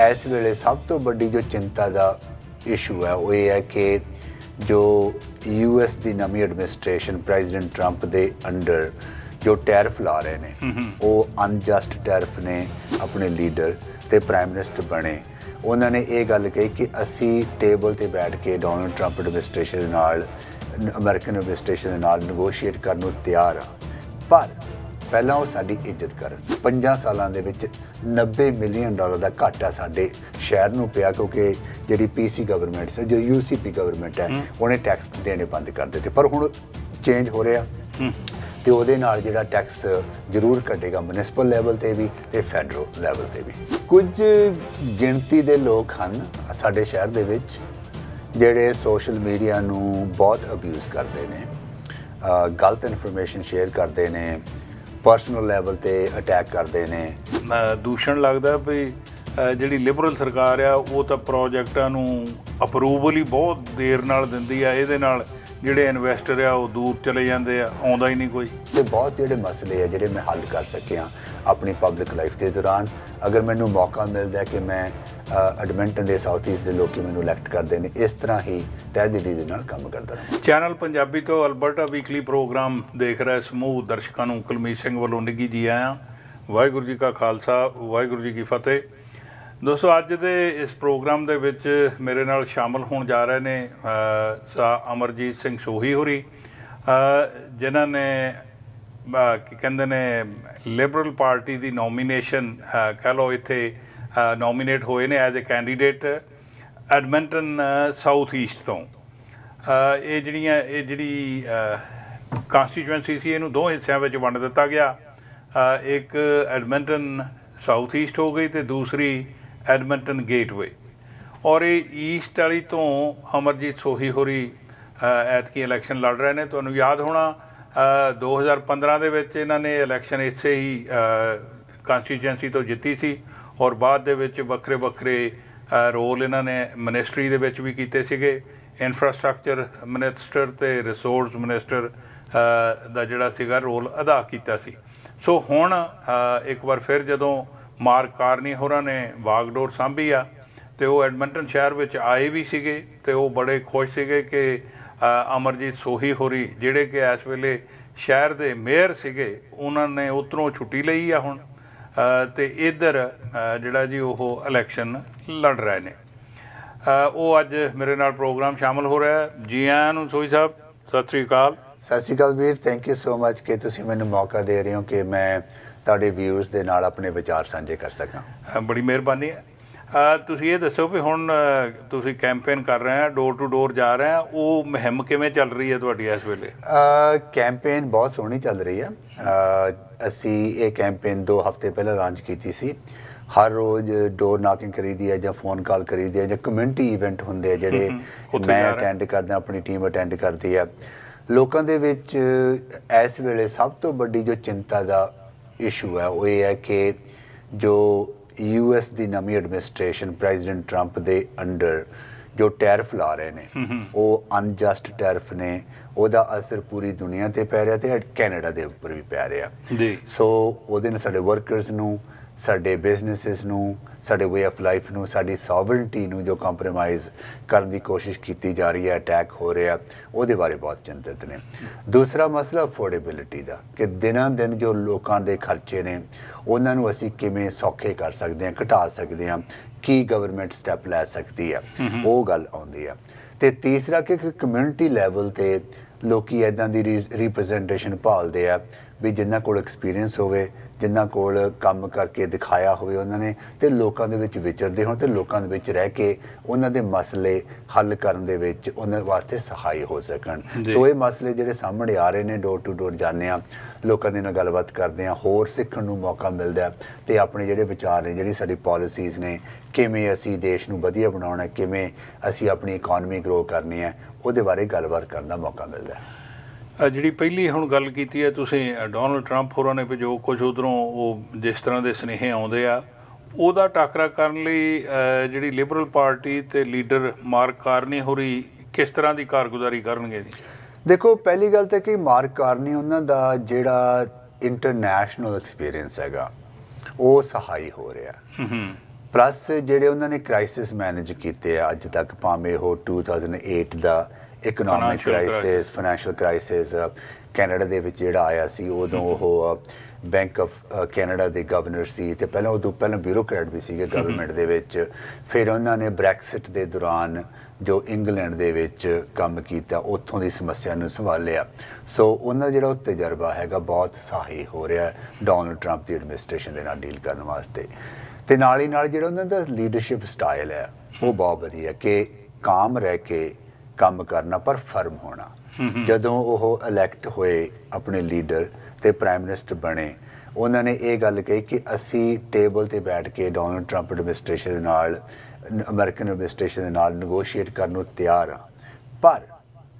ਇਸ ਵੇਲੇ ਸਭ ਤੋਂ ਵੱਡੀ ਜੋ ਚਿੰਤਾ ਦਾ ਇਸ਼ੂ ਹੈ ਉਹ ਇਹ ਹੈ ਕਿ ਜੋ ਯੂਐਸ ਦੀ ਨਵੀਂ ਐਡਮਿਨਿਸਟ੍ਰੇਸ਼ਨ ਪ੍ਰੈਜ਼ੀਡੈਂਟ ਟਰੰਪ ਦੇ ਅੰਡਰ ਜੋ ਟੈਰਿਫ ਲਾ ਰਹੇ ਨੇ ਉਹ ਅਨਜਸਟ ਟੈਰਿਫ ਨੇ ਆਪਣੇ ਲੀਡਰ ਤੇ ਪ੍ਰਾਈਮ ਮਿਨਿਸਟਰ ਬਣੇ। ਉਹਨਾਂ ਨੇ ਇਹ ਗੱਲ ਕਹੀ ਕਿ ਅਸੀਂ ਟੇਬਲ ਤੇ ਬੈਠ ਕੇ ਡੋਨਲਡ ਟਰੰਪ ਐਡਮਿਨਿਸਟ੍ਰੇਸ਼ਨ ਨਾਲ ਅਮਰੀਕਨ ਐਡਮਿਨਿਸਟ੍ਰੇਸ਼ਨ ਨਾਲ ਨੈਗੋਸ਼ੀਏਟ ਕਰਨ ਨੂੰ ਤਿਆਰ ਆ ਪਰ ਪਹਿਲਾਂ ਉਹ ਸਾਡੀ ਇੱਜ਼ਤ ਕਰਨ 5 ਸਾਲਾਂ ਦੇ ਵਿੱਚ 90 ਮਿਲੀਅਨ ਡਾਲਰ ਦਾ ਘਾਟਾ ਸਾਡੇ ਸ਼ਹਿਰ ਨੂੰ ਪਿਆ ਕਿਉਂਕਿ ਜਿਹੜੀ ਪੀਸੀ ਗਵਰਨਮੈਂਟ ਸੀ ਜੋ ਯੂਸੀਪੀ ਗਵਰਨਮੈਂਟ ਹੈ ਉਹਨੇ ਟੈਕਸ ਦੇਣੇ ਬੰਦ ਕਰ ਦਿੱਤੇ। ਪਰ ਹੁਣ ਚੇਂਜ ਹੋ ਰਿਹਾ। ਤੇ ਉਹਦੇ ਨਾਲ ਜਿਹੜਾ ਟੈਕਸ ਜ਼ਰੂਰ ਘਟੇਗਾ ਮਿਊਨਿਸਪਲ ਲੈਵਲ ਤੇ ਵੀ ਤੇ ਫੈਡਰਲ ਲੈਵਲ ਤੇ ਵੀ। ਕੁਝ ਗਿਣਤੀ ਦੇ ਲੋਕ ਹਨ ਸਾਡੇ ਸ਼ਹਿਰ ਦੇ ਵਿੱਚ ਜਿਹੜੇ ਸੋਸ਼ਲ ਮੀਡੀਆ ਨੂੰ ਬਹੁਤ ਅਬਿਊਜ਼ ਕਰਦੇ ਨੇ ਗਲਤ ਇਨਫੋਰਮੇਸ਼ਨ ਸ਼ੇਅਰ ਕਰਦੇ ਨੇ ਪਰਸਨਲ ਲੈਵਲ ਤੇ ਅਟੈਕ ਕਰਦੇ ਨੇ? ਦੂਸ਼ਣ ਲੱਗਦਾ ਵੀ ਜਿਹੜੀ ਲਿਬਰਲ ਸਰਕਾਰ ਆ ਉਹ ਤਾਂ ਪ੍ਰੋਜੈਕਟਾਂ ਨੂੰ ਅਪਰੂਵਲ ਹੀ ਬਹੁਤ ਦੇਰ ਨਾਲ ਦਿੰਦੀ ਆ। ਇਹਦੇ ਨਾਲ ਜਿਹੜੇ ਇਨਵੈਸਟਰ ਆ ਉਹ ਦੂਰ ਚਲੇ ਜਾਂਦੇ ਆ ਆਉਂਦਾ ਹੀ ਨਹੀਂ ਕੋਈ। ਤੇ ਬਹੁਤ ਜਿਹੜੇ ਮਸਲੇ ਆ ਜਿਹੜੇ ਮੈਂ ਹੱਲ ਕਰ ਸਕਿਆ ਆਪਣੀ ਪਬਲਿਕ ਲਾਈਫ ਦੇ ਦੌਰਾਨ ਅਗਰ ਮੈਨੂੰ ਮੌਕਾ ਮਿਲਦਾ ਕਿ ਮੈਂ ਐਡਮਿੰਟਨ ਦੇ ਸਾਊਥ ਈਸਟ ਦੇ ਲੋਕੀ ਮੈਨੂੰ ਇਲੈਕਟ ਕਰਦੇ ਨੇ, ਇਸ ਤਰ੍ਹਾਂ ਹੀ ਤਹਿ ਦਿਲੀ ਦੇ ਨਾਲ ਕੰਮ ਕਰਦਾ ਰਹਾਂ। ਚੈਨਲ ਪੰਜਾਬੀ ਤੋਂ ਅਲਬਰਟਾ ਵੀਕਲੀ ਪ੍ਰੋਗਰਾਮ ਦੇਖ ਰਹੇ ਸਮੂਹ ਦਰਸ਼ਕਾਂ ਨੂੰ ਕੁਲਮੀਤ ਸਿੰਘ ਵੱਲੋਂ ਨਿੱਗੀ ਜੀ ਆਇਆਂ। ਵਾਹਿਗੁਰੂ ਜੀ ਕਾ ਖਾਲਸਾ, ਵਾਹਿਗੁਰੂ ਜੀ ਕੀ ਫਤਿਹ। ਦੋਸਤੋ, ਅੱਜ ਦੇ ਇਸ ਪ੍ਰੋਗਰਾਮ ਦੇ ਵਿੱਚ ਮੇਰੇ ਨਾਲ ਸ਼ਾਮਲ ਹੋਣ ਜਾ ਰਹੇ ਨੇ ਸਾ ਅਮਰਜੀਤ ਸਿੰਘ ਸੋਹੀ ਹੋਰੀ ਜਿਨ੍ਹਾਂ ਨੇ ਕੀ ਕਹਿੰਦੇ ਨੇ ਲਿਬਰਲ ਪਾਰਟੀ ਦੀ ਨੋਮੀਨੇਸ਼ਨ ਕਹ ਲਓ ਇੱਥੇ ਨੋਮੀਨੇਟ ਹੋਏ ਨੇ as a candidate Edmonton south east ਤੋਂ। ਇਹ ਜਿਹੜੀਆਂ, ਇਹ ਜਿਹੜੀ ਕਨਸਟੀਚੁਐਂਸੀ ਸੀ, ਇਹਨੂੰ ਦੋ ਹਿੱਸਿਆਂ ਵਿੱਚ ਵੰਡ ਦਿੱਤਾ ਗਿਆ। ਇੱਕ ਐਡਮਿੰਟਨ ਸਾਊਥ ਈਸਟ ਹੋ ਗਈ ਤੇ ਦੂਸਰੀ ਐਡਮਿੰਟਨ ਗੇਟਵੇ ਔਰ ਇਹ ਈਸਟ ਵਾਲੀ ਤੋਂ ਅਮਰਜੀਤ ਸੋਹੀ ਹੋਰੀ ਐਤਕੀ ਇਲੈਕਸ਼ਨ ਲੜ ਰਹੇ ਨੇ, ਤੁਹਾਨੂੰ ਯਾਦ ਹੋਣਾ 2015 ਦੇ ਵਿੱਚ ਇਹਨਾਂ ਨੇ ਇਲੈਕਸ਼ਨ ਇਸੇ ਹੀ ਕਨਸਟੀਚੁਐਂਸੀ ਤੋਂ ਜਿੱਤੀ ਸੀ ਔਰ ਬਾਅਦ ਦੇ ਵਿੱਚ ਵੱਖਰੇ ਵੱਖਰੇ ਰੋਲ ਇਹਨਾਂ ਨੇ ਮਿਨਿਸਟਰੀ ਦੇ ਵਿੱਚ ਵੀ ਕੀਤੇ ਸੀਗੇ। ਇਨਫਰਾਸਟ੍ਰਕਚਰ ਮਿਨਿਸਟਰ ਤੇ ਰਿਸੋਰਸ ਮਿਨਿਸਟਰ ਦਾ ਜਿਹੜਾ ਸੀਗਾ ਰੋਲ ਅਦਾ ਕੀਤਾ ਸੀ। ਸੋ ਹੁਣ ਇੱਕ ਵਾਰ ਫਿਰ ਜਦੋਂ ਮਾਰਕ ਕਾਰਨੀ ਹੋਰਾਂ ਨੇ ਵਾਗਡੋਰ ਸਾਂਭੀ ਆ ਤੇ ਉਹ ਐਡਮਿੰਟਨ ਸ਼ਹਿਰ ਵਿੱਚ ਆਏ ਵੀ ਸੀਗੇ ਤੇ ਉਹ ਬੜੇ ਖੁਸ਼ ਸੀਗੇ ਕਿ ਅਮਰਜੀਤ ਸੋਹੀ ਹੋਰੀ ਜਿਹੜੇ ਕਿ ਇਸ ਵੇਲੇ ਸ਼ਹਿਰ ਦੇ ਮੇਅਰ ਸੀਗੇ ਉਹਨਾਂ ਨੇ ਉਧਰੋਂ ਛੁੱਟੀ ਲਈ ਆ ਹੁਣ। ਤੇ ਇੱਧਰ ਜਿਹੜਾ ਜੀ ਉਹ ਇਲੈਕਸ਼ਨ ਲੜ ਰਹੇ ਨੇ। ਉਹ ਅੱਜ ਮੇਰੇ ਨਾਲ ਪ੍ਰੋਗਰਾਮ ਸ਼ਾਮਲ ਹੋ ਰਿਹਾ ਜੀ ਆਇਆਂ ਨੂੰ ਸੋਹੀ ਸਾਹਿਬ ਸਤਿ ਸ੍ਰੀ ਅਕਾਲ। ਸਤਿ ਸ਼੍ਰੀ ਅਕਾਲ ਵੀਰ ਥੈਂਕ ਯੂ ਸੋ ਮਚ ਕਿ ਤੁਸੀਂ ਮੈਨੂੰ ਮੌਕਾ ਦੇ ਰਹੇ ਹੋ ਕਿ ਮੈਂ ਤੁਹਾਡੇ ਵਿਊਅਰਸ ਦੇ ਨਾਲ ਆਪਣੇ ਵਿਚਾਰ ਸਾਂਝੇ ਕਰ ਸਕਾਂ। ਬੜੀ ਮਿਹਰਬਾਨੀ। ਹੈ ਤੁਸੀਂ ਇਹ ਦੱਸੋ ਵੀ ਹੁਣ ਤੁਸੀਂ ਕੈਂਪੇਨ ਕਰ ਰਹੇ ਆ ਡੋਰ ਟੂ ਡੋਰ ਜਾ ਰਹੇ ਆ ਉਹ ਮੁਹਿੰਮ ਕਿਵੇਂ ਚੱਲ ਰਹੀ ਹੈ ਤੁਹਾਡੀ ਇਸ ਵੇਲੇ? ਕੈਂਪੇਨ ਬਹੁਤ ਸੋਹਣੀ ਚੱਲ ਰਹੀ ਹੈ। ਅਸੀਂ ਇਹ ਕੈਂਪੇਨ 2 ਹਫ਼ਤੇ ਪਹਿਲਾਂ ਲਾਂਚ ਕੀਤੀ ਸੀ। ਹਰ ਰੋਜ਼ ਡੋਰ ਨਾਕਿੰਗ ਕਰੀਦੀ ਹੈ ਜਾਂ ਫੋਨ ਕਾਲ ਕਰੀਦੀ ਹੈ ਜਾਂ ਕਮਿਊਨਿਟੀ ਇਵੈਂਟ ਹੁੰਦੇ ਆ ਜਿਹੜੇ ਮੈਂ। ਅਟੈਂਡ ਕਰਦਾ ਆਪਣੀ ਟੀਮ ਅਟੈਂਡ ਕਰਦੀ ਹੈ ਲੋਕਾਂ ਦੇ ਵਿੱਚ ਇਸ ਵੇਲੇ ਸਭ ਤੋਂ ਵੱਡੀ ਜੋ ਚਿੰਤਾ ਦਾ ਇਸ਼ੂ ਹੈ ਉਹ ਇਹ ਹੈ ਕਿ ਜੋ ਯੂਐਸ ਦੀ ਨਵੀਂ ਐਡਮਿਨਿਸਟ੍ਰੇਸ਼ਨ ਪ੍ਰੈਜ਼ੀਡੈਂਟ ਟਰੰਪ ਦੇ ਅੰਡਰ ਜੋ ਟੈਰਿਫ ਲਾ ਰਹੇ ਨੇ ਉਹ ਅਨਜਸਟ ਟੈਰਿਫ ਨੇ ਉਹਦਾ ਅਸਰ ਪੂਰੀ ਦੁਨੀਆ ਤੇ ਪੈ ਰਿਹਾ ਤੇ ਕੈਨੇਡਾ ਦੇ ਉੱਪਰ ਵੀ ਪੈ ਰਿਹਾ। ਜੀ। ਸੋ ਉਹਦੇ ਨਾਲ ਸਾਡੇ ਵਰਕਰਸ ਨੂੰ ਸਾਡੇ ਬਿਜ਼ਨੈਸਸ ਨੂੰ ਸਾਡੇ ਵੇ ਆਫ ਲਾਈਫ ਨੂੰ ਸਾਡੀ ਸੋਵਰਨਟੀ ਨੂੰ ਜੋ ਕੰਪਰੋਮਾਈਜ਼ ਕਰਨ ਦੀ ਕੋਸ਼ਿਸ਼ ਕੀਤੀ ਜਾ ਰਹੀ ਹੈ ਅਟੈਕ ਹੋ ਰਿਹਾ ਉਹਦੇ ਬਾਰੇ ਬਹੁਤ ਚਿੰਤਤ ਨੇ। ਦੂਸਰਾ ਮਸਲਾ ਅਫੋਰਡੇਬਿਲਿਟੀ ਦਾ ਕਿ ਦਿਨਾਂ ਦਿਨ ਜੋ ਲੋਕਾਂ ਦੇ ਖਰਚੇ ਨੇ ਉਹਨਾਂ ਨੂੰ ਅਸੀਂ ਕਿਵੇਂ ਸੌਖੇ ਕਰ ਸਕਦੇ ਹਾਂ ਘਟਾ ਸਕਦੇ ਹਾਂ ਕੀ ਗਵਰਨਮੈਂਟ ਸਟੈਪ ਲੈ ਸਕਦੀ ਹੈ ਉਹ ਗੱਲ ਆਉਂਦੀ ਹੈ। ਤੇ ਤੀਸਰਾ ਕਿ ਕਮਿਊਨਿਟੀ ਲੈਵਲ ਤੇ ਲੋਕੀ ਐਦਾਂ ਦੀ ਰਿਪਰੈਜ਼ੈਂਟੇਸ਼ਨ ਭਾਲਦੇ ਆ ਵੀ ਜਿਨ੍ਹਾਂ ਕੋਲ ਐਕਸਪੀਰੀਅੰਸ ਹੋਵੇ ਜਿਨ੍ਹਾਂ ਕੋਲ ਕੰਮ ਕਰਕੇ ਦਿਖਾਇਆ ਹੋਵੇ ਉਹਨਾਂ ਨੇ ਤੇ ਲੋਕਾਂ ਦੇ ਵਿੱਚ ਵਿਚਰਦੇ ਹੋਣ ਤੇ ਲੋਕਾਂ ਦੇ ਵਿੱਚ ਰਹਿ ਕੇ ਉਹਨਾਂ ਦੇ ਮਸਲੇ ਹੱਲ ਕਰਨ ਦੇ ਵਿੱਚ ਉਹਨਾਂ ਵਾਸਤੇ ਸਹਾਈ ਹੋ ਸਕਣ। ਸੋ ਇਹ ਮਸਲੇ ਜਿਹੜੇ ਸਾਹਮਣੇ ਆ ਰਹੇ ਨੇ ਡੋਰ ਟੂ ਡੋਰ ਜਾਂਦੇ ਆ ਲੋਕਾਂ ਦੇ ਨਾਲ ਗੱਲਬਾਤ ਕਰਦੇ ਆ ਹੋਰ ਸਿੱਖਣ ਨੂੰ ਮੌਕਾ ਮਿਲਦਾ ਤੇ ਆਪਣੇ ਜਿਹੜੇ ਵਿਚਾਰ ਨੇ ਜਿਹੜੀ ਸਾਡੀ ਪਾਲਿਸੀਜ਼ ਨੇ ਕਿਵੇਂ ਅਸੀਂ ਦੇਸ਼ ਨੂੰ ਵਧੀਆ ਬਣਾਉਣਾ ਕਿਵੇਂ ਅਸੀਂ ਆਪਣੀ ਇਕਨੋਮੀ ਗਰੋ ਕਰਨੀ ਹੈ ਉਹਦੇ ਬਾਰੇ ਗੱਲਬਾਤ ਕਰਨ ਦਾ ਮੌਕਾ ਮਿਲਦਾ ਹੈ ਜਿਹੜੀ ਪਹਿਲੀ ਹੁਣ ਗੱਲ ਕੀਤੀ ਹੈ ਤੁਸੀਂ ਡੋਨਲਡ ਟਰੰਪ ਹੋਰਾਂ ਨੇ ਵੀ ਜੋ ਕੁਝ ਉਧਰੋਂ ਉਹ ਜਿਸ ਤਰ੍ਹਾਂ ਦੇ ਸੁਨੇਹੇ ਆਉਂਦੇ ਆ ਉਹਦਾ ਟਾਕਰਾ ਕਰਨ ਲਈ ਜਿਹੜੀ ਲਿਬਰਲ ਪਾਰਟੀ ਤੇ ਲੀਡਰ ਮਾਰਕ ਕਾਰਨੀ ਹੋਰੀ ਕਿਸ ਤਰ੍ਹਾਂ ਦੀ ਕਾਰਗੁਜ਼ਾਰੀ ਕਰਨਗੇ ਜੀ? ਦੇਖੋ ਪਹਿਲੀ ਗੱਲ ਤਾਂ ਕਿ ਮਾਰਕ ਕਾਰਨੀ ਉਹਨਾਂ ਦਾ ਜਿਹੜਾ ਇੰਟਰਨੈਸ਼ਨਲ ਐਕਸਪੀਰੀਅੰਸ ਹੈਗਾ ਉਹ ਸਹਾਈ ਹੋ ਰਿਹਾ। ਹੂੰ ਹੂੰ। ਪਲੱਸ ਜਿਹੜੇ ਉਹਨਾਂ ਨੇ ਕ੍ਰਾਈਸਿਸ ਮੈਨੇਜ ਕੀਤੇ ਆ ਅੱਜ ਤੱਕ ਭਾਵੇਂ ਉਹ 2008 ਦਾ economic. Crisis financial crisis Canada ਦੇ ਵਿੱਚ ਜਿਹੜਾ ਆਇਆ ਸੀ ਉਦੋਂ ਉਹ ਬੈਂਕ ਆਫ ਕੈਨੇਡਾ ਦੇ ਗਵਰਨਰ ਸੀ ਤੇ ਪਹਿਲਾਂ ਉਦੋਂ ਪਹਿਲਾਂ ਬਿਊਰੋਕਰੇਟ ਵੀ ਸੀਗੇ ਗਵਰਨਮੈਂਟ ਦੇ ਵਿੱਚ। ਫਿਰ ਉਹਨਾਂ ਨੇ ਬ੍ਰੈਕਸਿਟ ਦੇ ਦੌਰਾਨ ਜੋ ਇੰਗਲੈਂਡ ਦੇ ਵਿੱਚ ਕੰਮ ਕੀਤਾ ਉੱਥੋਂ ਦੀ ਸਮੱਸਿਆ ਨੂੰ ਸੰਭਾਲਿਆ। ਸੋ ਉਹਨਾਂ ਦਾ ਜਿਹੜਾ ਉਹ ਤਜਰਬਾ ਹੈਗਾ ਬਹੁਤ ਸਹਾਈ ਹੋ ਰਿਹਾ ਡੋਨਲਡ ਟਰੰਪ ਦੀ ਐਡਮਿਨਿਸਟ੍ਰੇਸ਼ਨ ਦੇ ਨਾਲ ਡੀਲ ਕਰਨ ਵਾਸਤੇ। ਤੇ ਨਾਲ ਹੀ ਨਾਲ ਜਿਹੜਾ ਉਹਨਾਂ ਦਾ ਲੀਡਰਸ਼ਿਪ ਸਟਾਈਲ ਹੈ ਉਹ ਬਹੁਤ ਵਧੀਆ ਕਿ ਕਾਮ ਰਹਿ ਕੇ ਕੰਮ ਕਰਨਾ ਪਰ ਫਰਮ ਹੋਣਾ। ਜਦੋਂ ਉਹ ਇਲੈਕਟ ਹੋਏ ਆਪਣੇ ਲੀਡਰ ਤੇ ਪ੍ਰਾਈਮ ਮਿਨਿਸਟਰ ਬਣੇ ਉਹਨਾਂ ਨੇ ਇਹ ਗੱਲ ਕਹੀ ਕਿ ਅਸੀਂ ਟੇਬਲ ਤੇ ਬੈਠ ਕੇ ਡੋਨਲਡ ਟਰੰਪ ਐਡਮਿਨਿਸਟ੍ਰੇਸ਼ਨ ਦੇ ਨਾਲ ਅਮਰੀਕਨ ਐਡਮਿਨਿਸਟ੍ਰੇਸ਼ਨ ਦੇ ਨਾਲ ਨੈਗੋਸ਼ੀਏਟ ਕਰਨ ਨੂੰ ਤਿਆਰ ਆ ਪਰ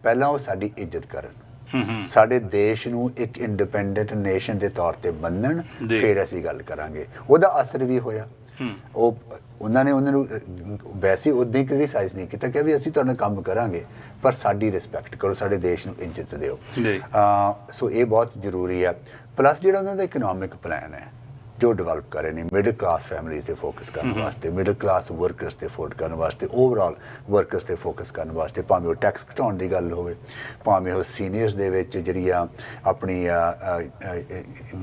ਪਹਿਲਾਂ ਉਹ ਸਾਡੀ ਇੱਜ਼ਤ ਕਰਨ। ਸਾਡੇ ਦੇਸ਼ ਨੂੰ ਇੱਕ ਇੰਡੀਪੈਂਡੈਂਟ ਨੇਸ਼ਨ ਦੇ ਤੌਰ ਤੇ ਮੰਨਣ ਜੀ। ਫਿਰ ਅਸੀਂ ਗੱਲ ਕਰਾਂਗੇ। ਉਹਦਾ ਅਸਰ ਵੀ ਹੋਇਆ। ਉਹ ਉਹਨਾਂ ਨੇ ਉਹਨਾਂ ਨੂੰ ਵੈਸੇ ਉਦਾਂ ਹੀ ਕ੍ਰਿਟਿਸਾਈਜ਼ ਨਹੀਂ ਕੀਤਾ ਕਿ ਵੀ ਅਸੀਂ ਤੁਹਾਡਾ ਕੰਮ ਕਰਾਂਗੇ ਪਰ ਸਾਡੀ ਰਿਸਪੈਕਟ ਕਰੋ ਸਾਡੇ ਦੇਸ਼ ਨੂੰ ਇੱਜ਼ਤ ਦਿਓ। ਸੋ ਇਹ ਬਹੁਤ ਜ਼ਰੂਰੀ ਹੈ ਪਲੱਸ ਜਿਹੜਾ ਉਹਨਾਂ ਦਾ ਇਕਨੋਮਿਕ ਪਲਾਨ ਹੈ ਜੋ ਡਿਵੈਲਪ ਕਰ ਰਹੇ ਨੇ ਮਿਡਲ ਕਲਾਸ ਫੈਮਿਲੀਜ਼ ਤੇ ਫੋਕਸ ਕਰਨ ਵਾਸਤੇ ਮਿਡਲ ਕਲਾਸ ਵਰਕਰਸ ਤੇ ਫੋਕਸ ਕਰਨ ਵਾਸਤੇ ਓਵਰਆਲ ਵਰਕਰਸ ਤੇ ਫੋਕਸ ਕਰਨ ਵਾਸਤੇ ਭਾਵੇਂ ਉਹ ਟੈਕਸ ਘਟਾਉਣ ਦੀ ਗੱਲ ਹੋਵੇ ਭਾਵੇਂ ਉਹ ਸੀਨੀਅਰਸ ਦੇ ਵਿੱਚ ਜਿਹੜੀ ਆ ਆਪਣੀ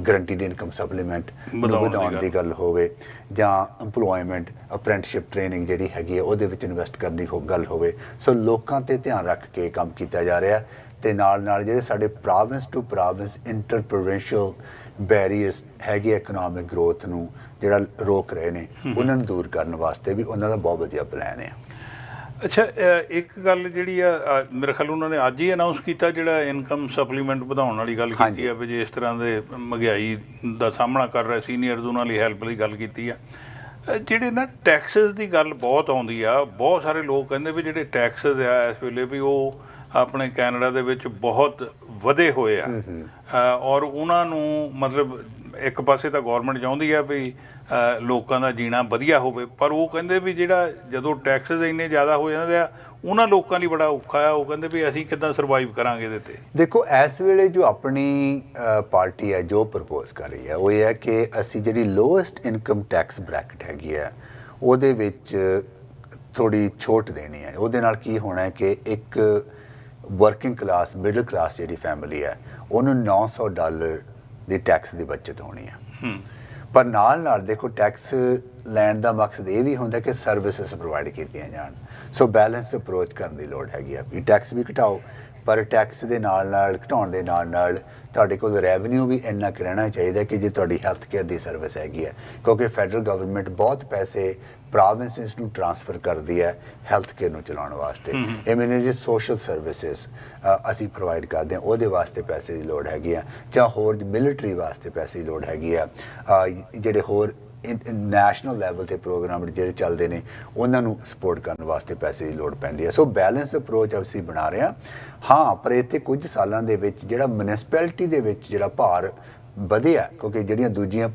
ਗਰੰਟੀਡ ਇਨਕਮ ਸਪਲੀਮੈਂਟ ਵਧਾਉਣ ਦੀ ਵਧਾਉਣ ਦੀ ਗੱਲ। ਹੋਵੇ ਜਾਂ EMPLOYMENT ਅਪ੍ਰੈਂਟਿਸਸ਼ਿਪ ਟ੍ਰੇਨਿੰਗ ਜਿਹੜੀ ਹੈਗੀ ਹੈ ਉਹਦੇ ਵਿੱਚ ਇਨਵੈਸਟ ਕਰਨ ਦੀ ਗੱਲ ਹੋਵੇ ਸੋ ਲੋਕਾਂ ਤੇ ਧਿਆਨ ਰੱਖ ਕੇ ਕੰਮ ਕੀਤਾ ਜਾ ਰਿਹਾ ਤੇ ਨਾਲ ਨਾਲ ਜਿਹੜੇ ਸਾਡੇ province to province interprovincial barriers ਹੈਗੇ ਇਕਨੋਮਿਕ ਗਰੋਥ ਨੂੰ ਜਿਹੜਾ ਰੋਕ ਰਹੇ ਨੇ ਉਹਨਾਂ ਨੂੰ ਦੂਰ ਕਰਨ ਵਾਸਤੇ ਵੀ ਉਹਨਾਂ ਦਾ ਬਹੁਤ ਵਧੀਆ ਪਲਾਨ ਹੈ ਅੱਛਾ ਇੱਕ ਗੱਲ ਜਿਹੜੀ ਆ ਮੇਰੇ ਖਿਆਲ ਉਹਨਾਂ ਨੇ ਅੱਜ ਹੀ ਅਨਾਉਂਸ ਕੀਤਾ ਜਿਹੜਾ ਇਨਕਮ ਸਪਲੀਮੈਂਟ ਵਧਾਉਣ ਵਾਲੀ ਗੱਲ ਕੀਤੀ। ਆ ਵੀ ਜੇ ਇਸ ਤਰ੍ਹਾਂ ਦੇ ਮਹਿੰਗਾਈ ਦਾ ਸਾਹਮਣਾ ਕਰ ਰਹੇ ਸੀਨੀਅਰਸ ਉਹਨਾਂ ਲਈ ਹੈਲਪ ਲਈ ਗੱਲ ਕੀਤੀ ਆ। ਜਿਹੜੇ ਨਾ ਟੈਕਸਸ ਦੀ ਗੱਲ ਬਹੁਤ ਆਉਂਦੀ ਆ ਬਹੁਤ ਸਾਰੇ ਲੋਕ ਕਹਿੰਦੇ ਵੀ ਜਿਹੜੇ ਟੈਕਸਸ ਆ ਇਸ ਵੇਲੇ ਵੀ ਉਹ ਆਪਣੇ ਕੈਨੇਡਾ ਦੇ ਵਿੱਚ ਬਹੁਤ ਵਧੇ ਹੋਏ ਆ। ਔਰ ਉਹਨਾਂ ਨੂੰ ਮਤਲਬ ਇੱਕ ਪਾਸੇ ਤਾਂ ਗਵਰਨਮੈਂਟ ਚਾਹੁੰਦੀ ਆ ਵੀ ਲੋਕਾਂ ਦਾ ਜੀਣਾ ਵਧੀਆ ਹੋਵੇ ਪਰ ਉਹ ਕਹਿੰਦੇ ਵੀ ਜਿਹੜਾ ਜਦੋਂ ਟੈਕਸਸ ਇੰਨੇ ਜ਼ਿਆਦਾ ਹੋ ਜਾਂਦੇ ਆ ਉਹਨਾਂ ਲੋਕਾਂ ਲਈ ਬੜਾ ਔਖਾ ਆ। ਉਹ ਕਹਿੰਦੇ ਵੀ ਅਸੀਂ ਕਿੱਦਾਂ ਸਰਵਾਈਵ ਕਰਾਂਗੇ ਇਹਦੇ ਤੇ। ਦੇਖੋ ਇਸ ਵੇਲੇ ਜੋ ਆਪਣੀ ਪਾਰਟੀ ਹੈ ਜੋ ਪ੍ਰਪੋਜ਼ ਕਰ ਰਹੀ ਹੈ ਉਹ ਇਹ ਹੈ ਕਿ ਅਸੀਂ ਜਿਹੜੀ ਲੋਐਸਟ ਇਨਕਮ ਟੈਕਸ ਬ੍ਰੈਕਟ ਹੈਗੀ ਹੈ ਉਹਦੇ ਵਿੱਚ ਥੋੜੀ ਛੋਟ ਦੇਣੀ ਹੈ। ਉਹਦੇ ਨਾਲ ਕੀ ਹੋਣਾ ਹੈ ਕਿ ਇੱਕ ਵਰਕਿੰਗ ਕਲਾਸ ਮਿਡਲ ਕਲਾਸ ਜਿਹੜੀ ਫੈਮਿਲੀ ਹੈ ਉਹਨੂੰ 900 ਡਾਲਰ ਦੀ ਟੈਕਸ ਦੀ ਬਚਤ ਹੋਣੀ ਹੈ। ਪਰ ਨਾਲ ਨਾਲ ਦੇਖੋ ਟੈਕਸ ਲੈਣ ਦਾ ਮਕਸਦ ਇਹ ਵੀ ਹੁੰਦਾ ਕਿ ਸਰਵਿਸਿਜ਼ ਪ੍ਰੋਵਾਈਡ ਕੀਤੀਆਂ ਜਾਣ। ਸੋ ਬੈਲੈਂਸ ਅਪਰੋਚ ਕਰਨ ਦੀ ਲੋੜ ਹੈਗੀ ਆ ਵੀ ਟੈਕਸ ਵੀ ਘਟਾਓ ਪਰ ਟੈਕਸ ਦੇ ਨਾਲ ਨਾਲ ਘਟਾਉਣ ਦੇ ਨਾਲ ਨਾਲ ਤੁਹਾਡੇ ਕੋਲ ਰੈਵਨਿਊ ਵੀ ਇੰਨਾ ਕੁ ਰਹਿਣਾ ਚਾਹੀਦਾ ਕਿ ਜੇ ਤੁਹਾਡੀ ਹੈਲਥ ਕੇਅਰ ਦੀ ਸਰਵਿਸ ਹੈਗੀ ਹੈ ਕਿਉਂਕਿ ਫੈਡਰਲ ਗਵਰਨਮੈਂਟ ਬਹੁਤ ਪੈਸੇ ਪ੍ਰੋਵਿੰਸਸ ਨੂੰ ਟ੍ਰਾਂਸਫਰ ਕਰਦੀ ਹੈ ਹੈਲਥ ਕੇਅਰ ਨੂੰ ਚਲਾਉਣ ਵਾਸਤੇ। ਇਮਿਊਨਿਟੀ ਸੋਸ਼ਲ ਸਰਵਿਸਿਜ਼ ਅਸੀਂ ਪ੍ਰੋਵਾਈਡ ਕਰਦੇ ਹਾਂ ਉਹਦੇ ਵਾਸਤੇ ਪੈਸੇ ਦੀ ਲੋੜ ਹੈਗੀ ਆ। ਜਾਂ ਹੋਰ ਮਿਲਟਰੀ ਵਾਸਤੇ ਪੈਸੇ ਦੀ ਲੋੜ ਹੈਗੀ ਆ। ਜਿਹੜੇ ਹੋਰ ਨੈਸ਼ਨਲ ਲੈਵਲ ਤੇ ਪ੍ਰੋਗਰਾਮ ਜਿਹੜੇ ਚੱਲਦੇ ਨੇ ਉਹਨਾਂ ਨੂੰ ਸਪੋਰਟ ਕਰਨ ਵਾਸਤੇ ਪੈਸੇ ਦੀ ਲੋੜ ਪੈਂਦੀ ਹੈ। ਸੋ ਬੈਲੈਂਸ ਅਪਰੋਚ ਅਸੀਂ ਬਣਾ ਰਹੇ ਹਾਂ। ਹਾਂ ਪਰ ਇੱਥੇ ਕੁਝ ਸਾਲਾਂ ਦੇ ਵਿੱਚ ਜਿਹੜਾ ਮਿਊਨਿਸਪੈਲਿਟੀ ਦੇ ਵਿੱਚ ਜਿਹੜਾ ਭਾਰ ਵਧਿਆ ਕਿਉਂਕਿ ਜਿਹੜੀਆਂ ਦੂਜੀਆਂ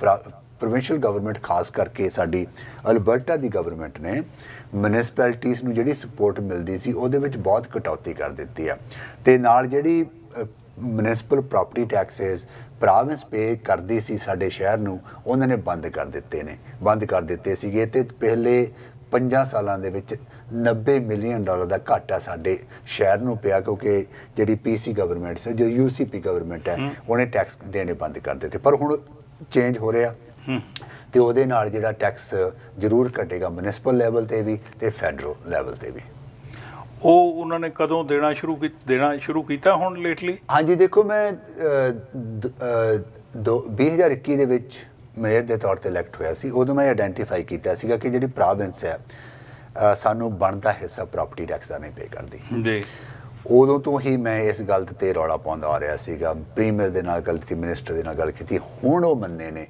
ਪ੍ਰੋਵਿੰਸ਼ੀਅਲ ਗਵਰਨਮੈਂਟ ਖਾਸ ਕਰਕੇ ਸਾਡੀ ਅਲਬਰਟਾ ਦੀ ਗਵਰਨਮੈਂਟ ਨੇ ਮਿਊਨਿਸਪੈਲਿਟੀਜ਼ ਨੂੰ ਜਿਹੜੀ ਸਪੋਰਟ ਮਿਲਦੀ ਸੀ ਉਹਦੇ ਵਿੱਚ ਬਹੁਤ ਕਟੌਤੀ ਕਰ ਦਿੱਤੀ ਆ। ਤੇ ਨਾਲ ਜਿਹੜੀ municipal property taxes province pay ਕਰਦੀ ਸੀ ਸਾਡੇ ਸ਼ਹਿਰ ਨੂੰ ਉਹਨਾਂ ਨੇ ਬੰਦ ਕਰ ਦਿੱਤੇ ਨੇ। ਬੰਦ ਕਰ ਦਿੱਤੇ ਸੀਗੇ ਤੇ ਪਹਿਲੇ 5 ਸਾਲਾਂ ਦੇ ਵਿੱਚ 90 ਮਿਲੀਅਨ ਡਾਲਰ ਦਾ ਘਾਟਾ ਸਾਡੇ ਸ਼ਹਿਰ ਨੂੰ ਪਿਆ ਕਿਉਂਕਿ ਜਿਹੜੀ ਪੀਸੀ ਗਵਰਨਮੈਂਟ ਸੀ ਜੋ ਯੂਸੀਪੀ ਗਵਰਨਮੈਂਟ ਹੈ ਉਹਨੇ ਟੈਕਸ ਦੇਣੇ ਬੰਦ ਕਰ ਦਿੱਤੇ। ਪਰ ਹੁਣ ਚੇਂਜ ਹੋ ਰਿਹਾ। ਤੇ ਉਹਦੇ ਨਾਲ ਜਿਹੜਾ ਟੈਕਸ ਜ਼ਰੂਰ ਘਟੇਗਾ ਮਿਊਨਿਸਪਲ ਲੈਵਲ ਤੇ ਵੀ ਤੇ ਫੈਡਰਲ ਲੈਵਲ ਤੇ ਵੀ। ਉਹ ਉਹਨਾਂ ਨੇ ਕਦੋਂ ਦੇਣਾ ਸ਼ੁਰੂ ਕੀ ਦੇਣਾ ਸ਼ੁਰੂ ਕੀਤਾ ਹੁਣ ਲੇਟਲੀ ਹਾਂਜੀ ਦੇਖੋ ਮੈਂ ਅਹ, ਦ- ਅਹ, ਦੋ 2021 ਦੇ ਵਿੱਚ ਮੇਅਰ ਦੇ ਤੌਰ ਤੇ ਇਲੈਕਟ ਹੋਇਆ ਸੀ। ਉਦੋਂ ਮੈਂ ਆਇਡੈਂਟੀਫਾਈ ਕੀਤਾ ਸੀਗਾ ਕਿ ਜਿਹੜੀ ਪ੍ਰੋਵਿੰਸ ਹੈ ਸਾਨੂੰ ਬਣਦਾ ਹਿੱਸਾ ਪ੍ਰਾਪਰਟੀ ਟੈਕਸ ਦਾ ਨਹੀਂ ਪੇ ਕਰਦੀ। ਜੀ। ਉਦੋਂ ਤੋਂ ਹੀ ਮੈਂ ਇਸ ਗੱਲ ਤੇ ਰੌਲਾ ਪਾਉਂਦਾ ਆ ਰਿਹਾ ਸੀਗਾ। ਪ੍ਰੀਮੀਅਰ ਦੇ ਨਾਲ ਗੱਲ ਕੀਤੀ ਮਿਨਿਸਟਰ ਦੇ ਨਾਲ ਗੱਲ ਕੀਤੀ। ਹੁਣ ਉਹ ਮੰਨੇ ਨੇ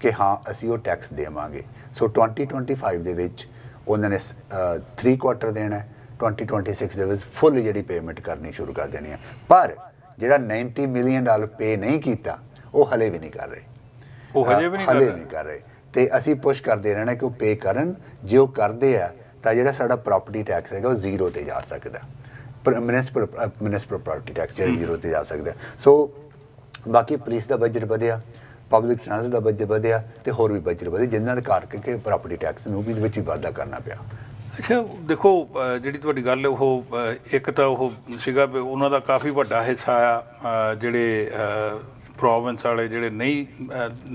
ਕਿ ਹਾਂ ਅਸੀਂ ਉਹ ਟੈਕਸ ਦੇਵਾਂਗੇ। ਸੋ 2025 ਦੇ ਵਿੱਚ ਉਹਨਾਂ ਨੇ 3 ਕੁਆਟਰ ਦੇਣਾ ਹੈ। 2026 ਦੇ ਵਿੱਚ ਫੁੱਲ ਜਿਹੜੀ ਪੇਮੈਂਟ ਕਰਨੀ ਸ਼ੁਰੂ ਕਰ ਦੇਣੀ ਹੈ। ਪਰ ਜਿਹੜਾ 90 ਮਿਲੀਅਨ ਡਾਲਰ ਪੇ ਨਹੀਂ ਕੀਤਾ ਉਹ ਹਲੇ ਵੀ ਨਹੀਂ ਕਰ ਰਹੇ। ਉਹ ਹਜੇ ਵੀ ਨਹੀਂ ਕਰ ਹਲੇ ਰਹੇ? ਨਹੀਂ ਕਰ ਰਹੇ। ਤੇ ਅਸੀਂ ਪੁਸ਼ ਕਰਦੇ ਰਹਿਣਾ ਕਿ ਉਹ ਪੇ ਕਰਨ। ਜੇ ਉਹ ਕਰਦੇ ਆ ਤਾਂ ਜਿਹੜਾ ਸਾਡਾ ਪ੍ਰਾਪਰਟੀ ਟੈਕਸ ਹੈਗਾ ਉਹ ਜ਼ੀਰੋ ਤੇ ਜਾ ਸਕਦਾ। ਪਰ ਮਿਊਨਿਸਪਲ ਮਿਊਨਿਸਪਲ ਪ੍ਰਾਪਰਟੀ ਟੈਕਸ ਜਿਹੜਾ ਜ਼ੀਰੋ ਤੇ ਜਾ ਸਕਦਾ। ਸੋ ਬਾਕੀ ਪੁਲਿਸ ਦਾ ਬਜਟ ਵਧਿਆ। ਪਬਲਿਕ ਟ੍ਰਾਂਸਪੋਰਟ ਦਾ ਬਜਟ ਵਧਿਆ ਤੇ ਹੋਰ ਵੀ ਬਜਟ ਵਧੇ ਜਿਨ੍ਹਾਂ ਦੇ ਕਰਕੇ ਕਿ ਪ੍ਰਾਪਰਟੀ ਟੈਕਸ ਨੂੰ ਵੀ ਵਿੱਚ ਵੀ ਵਾਧਾ ਕਰਨਾ ਪਿਆ। ਅੱਛਾ ਦੇਖੋ ਜਿਹੜੀ ਤੁਹਾਡੀ ਗੱਲ ਉਹ ਇੱਕ ਤਾਂ ਉਹ ਸੀਗਾ ਉਹਨਾਂ ਦਾ ਕਾਫੀ ਵੱਡਾ ਹਿੱਸਾ ਆ ਜਿਹੜੇ ਪ੍ਰੋਵਿੰਸ ਵਾਲੇ ਜਿਹੜੇ ਨਹੀਂ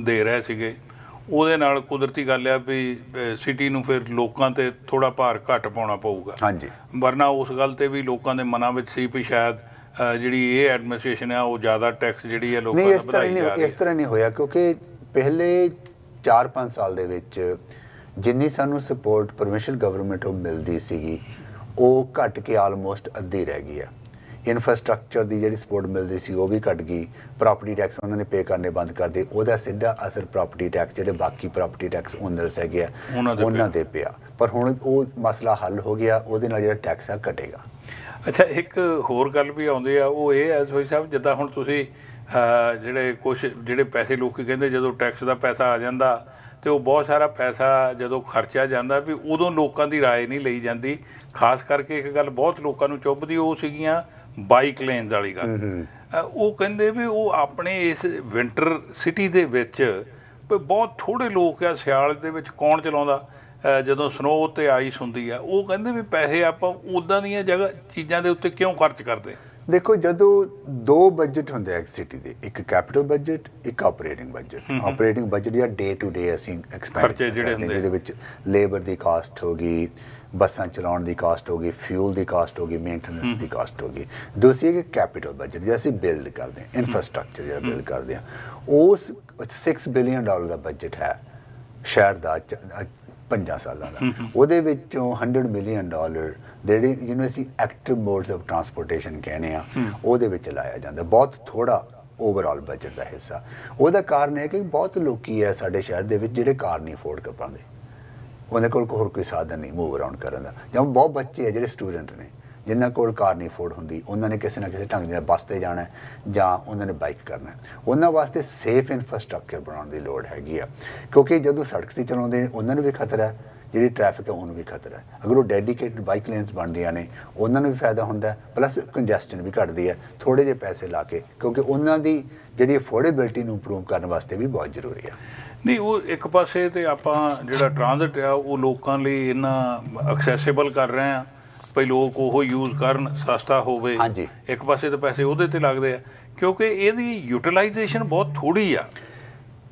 ਦੇ ਰਹੇ ਸੀਗੇ। ਉਹਦੇ ਨਾਲ ਕੁਦਰਤੀ ਗੱਲ ਆ ਵੀ ਸਿਟੀ ਨੂੰ ਫਿਰ ਲੋਕਾਂ ਤੇ ਥੋੜਾ ਭਾਰ ਘੱਟ ਪਾਉਣਾ ਪਊਗਾ। ਹਾਂਜੀ। ਵਰਨਾ ਉਸ ਗੱਲ ਤੇ ਵੀ ਲੋਕਾਂ ਦੇ ਮਨਾਂ ਵਿੱਚ ਸੀ ਵੀ ਸ਼ਾਇਦ ਜਿਹੜੀ ਇਹ ਐਡਮਿਨਿਸਟ੍ਰੇਸ਼ਨ ਆ ਉਹ ਜ਼ਿਆਦਾ ਟੈਕਸ ਜਿਹੜੀ ਹੈ ਲੋਕਾਂ ਨਹੀਂ ਦਾ ਇਸ ਤਰ੍ਹਾਂ ਵਧਾਈ ਜਾ ਨਹੀਂ ਰਹੀ ਇਸ ਤਰ੍ਹਾਂ ਨਹੀਂ ਹੋਇਆ ਕਿਉਂਕਿ ਪਹਿਲੇ 4-5 ਸਾਲ ਦੇ ਵਿੱਚ ਜਿੰਨੀ ਸਾਨੂੰ ਸਪੋਰਟ ਪਰਮਿਸ਼ਨ ਗਵਰਨਮੈਂਟ ਤੋਂ ਮਿਲਦੀ ਸੀਗੀ ਉਹ ਘਟ ਕੇ ਆਲਮੋਸਟ ਅੱਧੀ ਰਹਿ ਗਈ ਆ। ਇਨਫਰਾਸਟ੍ਰਕਚਰ ਦੀ ਜਿਹੜੀ ਸਪੋਰਟ ਮਿਲਦੀ ਸੀ ਉਹ ਵੀ ਘਟ ਗਈ ਪ੍ਰਾਪਰਟੀ ਟੈਕਸ ਉਹਨਾਂ ਨੇ ਪੇ ਕਰਨੇ ਬੰਦ ਕਰ ਦਿੱਤੇ ਉਹਦਾ ਸਿੱਧਾ ਅਸਰ ਪ੍ਰਾਪਰਟੀ ਟੈਕਸ ਜਿਹੜੇ ਬਾਕੀ ਪ੍ਰਾਪਰਟੀ ਟੈਕਸ ਓਨਰਸ ਹੈਗੇ ਆ ਉਹਨਾਂ ਦੇ ਉਹਨਾਂ ਤੇ ਪਿਆ ਪਰ ਹੁਣ ਉਹ ਮਸਲਾ ਹੱਲ ਹੋ ਗਿਆ ਉਹਦੇ ਨਾਲ ਜਿਹੜਾ ਟੈਕਸ ਆ ਘਟੇਗਾ ਅੱਛਾ ਇੱਕ ਹੋਰ ਗੱਲ ਵੀ ਆਉਂਦੀ ਆ ਉਹ ਇਹ ਹੈ ਸੋਈ ਸਾਹਿਬ ਜਿੱਦਾਂ ਹੁਣ ਤੁਸੀਂ ਅਹ, ਜਿਹੜੇ ਕੁਝ ਜਿਹੜੇ ਪੈਸੇ ਲੋਕੀ ਕਹਿੰਦੇ ਜਦੋਂ ਟੈਕਸ ਦਾ ਪੈਸਾ ਆ ਜਾਂਦਾ ਤੇ ਉਹ ਬਹੁਤ ਸਾਰਾ ਪੈਸਾ ਜਦੋਂ ਖਰਚਿਆ ਜਾਂਦਾ ਵੀ ਉਦੋਂ ਲੋਕਾਂ ਦੀ رائے ਨਹੀਂ ਲਈ ਜਾਂਦੀ ਖਾਸ ਕਰਕੇ ਇੱਕ ਗੱਲ ਬਹੁਤ ਲੋਕਾਂ ਨੂੰ ਚੁੱਭਦੀ ਉਹ ਸੀਗੀਆਂ ਬਾਈਕ ਲੇਨਸ ਵਾਲੀ ਗੱਲ। ਉਹ ਕਹਿੰਦੇ ਵੀ ਉਹ ਆਪਣੇ ਇਸ ਵਿੰਟਰ ਸਿਟੀ ਦੇ ਵਿੱਚ ਬਹੁਤ ਥੋੜੇ ਲੋਕ ਆ ਸਿਆਲ ਦੇ ਵਿੱਚ ਕੌਣ ਚਲਾਉਂਦਾ? ਜਦੋਂ ਸਨੋ ਤੇ ਆਈਸ ਹੁੰਦੀ ਆ ਉਹ ਕਹਿੰਦੇ ਵੀ ਪੈਸੇ ਆਪਾਂ ਉਦਾਂ ਦੀਆਂ ਜਗ੍ਹਾ ਚੀਜ਼ਾਂ ਦੇ ਉੱਤੇ ਕਿਉਂ ਖਰਚ ਕਰਦੇ? ਦੇਖੋ ਜਦੋਂ ਦੋ ਬਜਟ ਹੁੰਦੇ ਆ ਇੱਕ ਸਿਟੀ ਦੇ ਇੱਕ ਕੈਪੀਟਲ ਬਜਟ ਇੱਕ ਆਪਰੇਟਿੰਗ ਬਜਟ ਆਪਰੇਟਿੰਗ ਬਜਟ ਜਾਂ ਡੇ ਟੂ ਡੇ ਅਸੀਂ ਐਕਸਪੈਂਡ ਖਰਚੇ ਜਿਹੜੇ ਹੁੰਦੇ। ਜਿਹਦੇ ਵਿੱਚ ਲੇਬਰ ਦੀ ਕਾਸਟ ਹੋ ਗਈ ਬੱਸਾਂ ਚਲਾਉਣ ਦੀ ਕਾਸਟ ਹੋ ਗਈ ਫਿਊਲ ਦੀ ਕਾਸਟ ਹੋ ਗਈ ਮੇਨਟੇਨੈਂਸ ਦੀ ਕਾਸਟ ਹੋ ਗਈ। ਦੂਸਰੀ ਹੈ ਕਿ ਕੈਪੀਟਲ ਬਜਟ ਜਿਹੜਾ ਅਸੀਂ ਬਿਲਡ ਕਰਦੇ ਹਾਂ ਇਨਫਰਾਸਟ੍ਰਕਚਰ ਜਿਹੜਾ ਬਿਲਡ ਕਰਦੇ ਹਾਂ ਉਸ 6 ਬਿਲੀਅਨ ਡਾਲਰ ਦਾ ਬਜਟ ਹੈ ਸ਼ਹਿਰ ਦਾ ਚ- ਅ, ਪੰਜਾਂ ਸਾਲਾਂ ਦਾ। ਉਹਦੇ ਵਿੱਚੋਂ 100 ਮਿਲੀਅਨ ਡਾਲਰ ਜਿਹੜੇ ਜਿਹਨੂੰ ਅਸੀਂ ਐਕਟਿਵ ਮੋਡਸ ਆਫ ਟਰਾਂਸਪੋਰਟੇਸ਼ਨ ਕਹਿੰਦੇ ਆ ਉਹਦੇ ਵਿੱਚ ਲਾਇਆ ਜਾਂਦਾ। ਬਹੁਤ ਥੋੜਾ ਓਵਰਆਲ ਬਜਟ ਦਾ ਹਿੱਸਾ। ਉਹਦਾ ਕਾਰਨ ਹੈ ਕਿ ਬਹੁਤ ਲੋਕੀ ਹੈ ਸਾਡੇ ਸ਼ਹਿਰ ਦੇ ਵਿੱਚ ਜਿਹੜੇ ਕਾਰ ਨਹੀਂ ਅਫੋਰਡ ਕਰ ਪਾਉਂਦੇ। ਉਹਨਾਂ ਕੋਲ ਹੋਰ ਕੋਈ ਸਾਧਨ ਨਹੀਂ ਮੂਵ ਅਰਾਊਂਡ ਕਰਨ ਦਾ। ਜਾਂ ਬਹੁਤ ਬੱਚੇ ਆ ਜਿਹੜੇ ਸਟੂਡੈਂਟ ਨੇ, ਜਿਨ੍ਹਾਂ ਕੋਲ ਕਾਰ ਨਹੀਂ ਅਫੋਰਡ ਹੁੰਦੀ, ਉਹਨਾਂ ਨੇ ਕਿਸੇ ਨਾ ਕਿਸੇ ਢੰਗ ਦੇ ਨਾਲ ਬੱਸ ਤੇ ਜਾਣਾ ਜਾਂ ਉਹਨਾਂ ਨੇ ਬਾਈਕ ਕਰਨਾ ਉਹਨਾਂ ਵਾਸਤੇ ਸੇਫ ਇਨਫਰਾਸਟ੍ਰਕਚਰ ਬਣਾਉਣ ਦੀ ਲੋੜ ਹੈਗੀ ਆ। ਕਿਉਂਕਿ ਜਦੋਂ ਸੜਕ ਤੇ ਚਲਾਉਂਦੇ ਉਹਨਾਂ ਨੂੰ ਵੀ ਖਤਰਾ ਹੈ। ਜਿਹੜੀ ਟ੍ਰੈਫਿਕ ਹੈ ਉਹਨੂੰ ਵੀ ਖਤਰਾ ਹੈ। ਅਗਰ ਉਹ ਡੈਡੀਕੇਟਡ ਬਾਈਕ ਲੇਨਸ ਬਣਦੀਆਂ ਨੇ ਉਹਨਾਂ ਨੂੰ ਵੀ ਫਾਇਦਾ ਹੁੰਦਾ ਪਲੱਸ ਕੰਜੈਸਟਨ ਵੀ ਘਟਦੀ ਹੈ ਥੋੜੇ ਜਿਹੇ ਪੈਸੇ ਲਾ ਕੇ ਕਿਉਂਕਿ ਉਹਨਾਂ ਦੀ ਜਿਹੜੀ ਅਫੋਰਡੇਬਿਲਟੀ ਨੂੰ ਇੰਪਰੂਵ ਕਰਨ ਵਾਸਤੇ ਵੀ ਬਹੁਤ ਜ਼ਰੂਰੀ ਹੈ। ਨਹੀਂ ਉਹ ਇੱਕ ਪਾਸੇ ਤੇ ਆਪਾਂ ਜਿਹੜਾ ਟ੍ਰਾਂਜ਼ਿਟ ਆ ਉਹ ਲੋਕਾਂ ਲਈ ਇੰਨਾ ਐਕਸੈਸਿਬਲ ਕਰ ਰਹੇ ਆ ਭਈ ਲੋਕ ਉਹ ਯੂਜ਼ ਕਰਨ ਸਸਤਾ ਹੋਵੇ। ਹਾਂਜੀ। ਇੱਕ ਪਾਸੇ ਤੇ ਪੈਸੇ ਉਹਦੇ ਤੇ ਲੱਗਦੇ ਆ ਕਿਉਂਕਿ ਇਹਦੀ ਯੂਟਿਲਾਈਜੇਸ਼ਨ ਬਹੁਤ ਥੋੜੀ ਆ।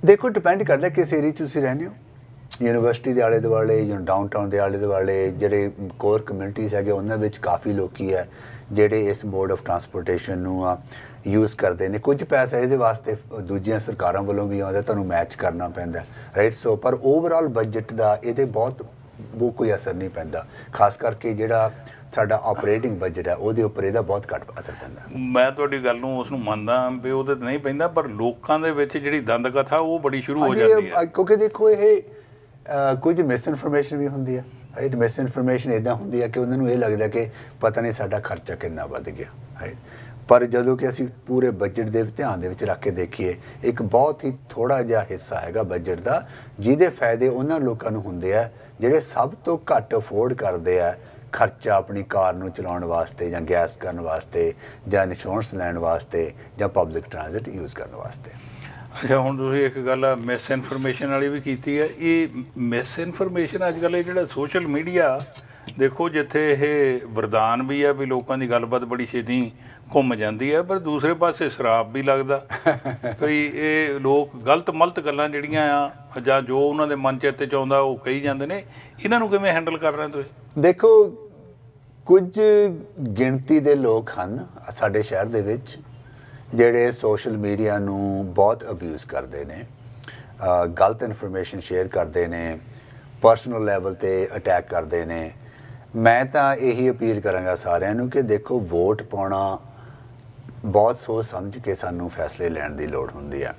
ਦੇਖੋ ਡਿਪੈਂਡ ਕਰਦਾ ਕਿਸ ਏਰੀਆ 'ਚ ਤੁਸੀਂ ਰਹਿੰਦੇ ਹੋ। ਯੂਨੀਵਰਸਿਟੀ ਦੇ ਆਲੇ ਦੁਆਲੇ ਜਾਂ ਡਾਊਨਟਾਊਨ ਦੇ ਆਲੇ ਦੁਆਲੇ ਜਿਹੜੇ ਕੋਰ ਕਮਿਊਨਿਟੀਜ਼ ਹੈਗੇ ਉਹਨਾਂ ਵਿੱਚ ਕਾਫੀ ਲੋਕੀ ਹੈ ਜਿਹੜੇ ਇਸ ਮੋਡ ਆਫ ਟਰਾਂਸਪੋਰਟੇਸ਼ਨ ਨੂੰ ਆ ਯੂਜ਼ ਕਰਦੇ ਨੇ। ਕੁਝ ਪੈਸਾ ਇਹਦੇ ਵਾਸਤੇ ਦੂਜੀਆਂ ਸਰਕਾਰਾਂ ਵੱਲੋਂ ਵੀ ਆਉਂਦਾ ਤੁਹਾਨੂੰ ਮੈਚ ਕਰਨਾ ਪੈਂਦਾ ਰਾਈਟ ਸੋ ਪਰ ਓਵਰਆਲ ਬਜਟ ਦਾ ਇਹਦੇ ਬਹੁਤ ਉਹ ਕੋਈ ਅਸਰ ਨਹੀਂ ਪੈਂਦਾ। ਖਾਸ ਕਰਕੇ ਜਿਹੜਾ ਸਾਡਾ ਆਪਰੇਟਿੰਗ ਬਜਟ ਹੈ ਉਹਦੇ ਉੱਪਰ ਇਹਦਾ ਬਹੁਤ ਘੱਟ ਅਸਰ ਪੈਂਦਾ। ਮੈਂ ਤੁਹਾਡੀ ਗੱਲ ਨੂੰ ਉਸ ਨੂੰ ਮੰਨਦਾ ਵੀ ਉਹਦੇ ਤੇ ਨਹੀਂ ਪੈਂਦਾ ਪਰ ਲੋਕਾਂ ਦੇ ਵਿੱਚ ਜਿਹੜੀ ਦੰਦ ਕਥਾ ਉਹ ਬੜੀ ਸ਼ੁਰੂ ਹੋ ਜਾਂਦੀ ਹੈ। ਕਿਉਂਕਿ ਦੇਖੋ ਇਹ ਕੁਝ ਮਿਸ ਇਨਫੋਰਮੇਸ਼ਨ ਵੀ ਹੁੰਦੀ ਹੈ ਰਾਈਟ ਮਿਸ ਇਨਫੋਰਮੇਸ਼ਨ ਇਦਾਂ ਹੁੰਦੀ ਹੈ ਕਿ ਉਹਨਾਂ ਨੂੰ ਇਹ ਲੱਗਦਾ ਕਿ ਪਤਾ ਨਹੀਂ ਸਾਡਾ ਖਰਚਾ ਕਿੰਨਾ ਵੱਧ ਗਿਆ। ਰਾਈਟ ਪਰ ਜਦੋਂ ਕਿ ਅਸੀਂ ਪੂਰੇ ਬਜਟ ਦੇ ਧਿਆਨ ਦੇ ਵਿੱਚ ਰੱਖ ਕੇ ਦੇਖੀਏ, ਇੱਕ ਬਹੁਤ ਹੀ ਥੋੜਾ ਜਿਹਾ ਹਿੱਸਾ ਹੈਗਾ ਬਜਟ ਦਾ, ਜਿਹਦੇ ਫਾਇਦੇ ਉਹਨਾਂ ਲੋਕਾਂ ਨੂੰ ਹੁੰਦੇ ਆ, ਜਿਹੜੇ ਸਭ ਤੋਂ ਘੱਟ ਅਫੋਰਡ ਕਰਦੇ ਆ ਖਰਚਾ ਆਪਣੀ ਕਾਰ ਨੂੰ ਚਲਾਉਣ ਵਾਸਤੇ ਜਾਂ ਗੈਸ ਕਰਨ ਵਾਸਤੇ ਜਾਂ ਇੰਸ਼ੋਰੈਂਸ ਲੈਣ ਵਾਸਤੇ ਜਾਂ ਪਬਲਿਕ ਟ੍ਰਾਂਜ਼ਿਟ ਯੂਜ਼ ਕਰਨ ਵਾਸਤੇ। ਅੱਛਾ ਹੁਣ ਤੁਸੀਂ ਇੱਕ ਗੱਲ ਮਿਸ ਇਨਫੋਰਮੇਸ਼ਨ ਵਾਲੀ ਵੀ ਕੀਤੀ ਹੈ। ਇਹ ਮਿਸ ਇਨਫੋਰਮੇਸ਼ਨ ਅੱਜ ਕੱਲ੍ਹ ਇਹ ਜਿਹੜਾ ਸੋਸ਼ਲ ਮੀਡੀਆ ਦੇਖੋ ਜਿੱਥੇ ਇਹ ਵਰਦਾਨ ਵੀ ਆ ਵੀ ਲੋਕਾਂ ਦੀ ਗੱਲਬਾਤ ਬੜੀ ਛੇਤੀ ਘੁੰਮ ਜਾਂਦੀ ਹੈ ਪਰ ਦੂਸਰੇ ਪਾਸੇ ਸ਼ਰਾਬ ਵੀ ਲੱਗਦਾ। ਭਈ ਇਹ ਲੋਕ ਗਲਤ ਮਲਤ ਗੱਲਾਂ ਜਿਹੜੀਆਂ ਆ ਜਾਂ ਜੋ ਉਹਨਾਂ ਦੇ ਮਨ ਚਿੱਤ ਚ ਆਉਂਦਾ ਉਹ ਕਹੀ ਜਾਂਦੇ ਨੇ। ਇਹਨਾਂ ਨੂੰ ਕਿਵੇਂ ਹੈਂਡਲ ਕਰ ਰਹੇ ਤੁਸੀਂ? ਦੇਖੋ ਕੁਝ ਗਿਣਤੀ ਦੇ ਲੋਕ ਹਨ ਸਾਡੇ ਸ਼ਹਿਰ ਦੇ ਵਿੱਚ ਜਿਹੜੇ ਸੋਸ਼ਲ ਮੀਡੀਆ ਨੂੰ ਬਹੁਤ ਅਬਿਊਜ਼ ਕਰਦੇ ਨੇ ਗਲਤ ਇਨਫੋਰਮੇਸ਼ਨ ਸ਼ੇਅਰ ਕਰਦੇ ਨੇ ਪਰਸਨਲ ਲੈਵਲ ਤੇ ਅਟੈਕ ਕਰਦੇ ਨੇ, ਮੈਂ ਤਾਂ ਇਹੀ ਅਪੀਲ ਕਰਾਂਗਾ ਸਾਰਿਆਂ ਨੂੰ ਕਿ ਦੇਖੋ ਵੋਟ ਪਾਉਣਾ ਬਹੁਤ ਸੋਚ ਸਮਝ ਕੇ ਸਾਨੂੰ ਫੈਸਲੇ ਲੈਣ ਦੀ ਲੋੜ ਹੁੰਦੀ ਹੈ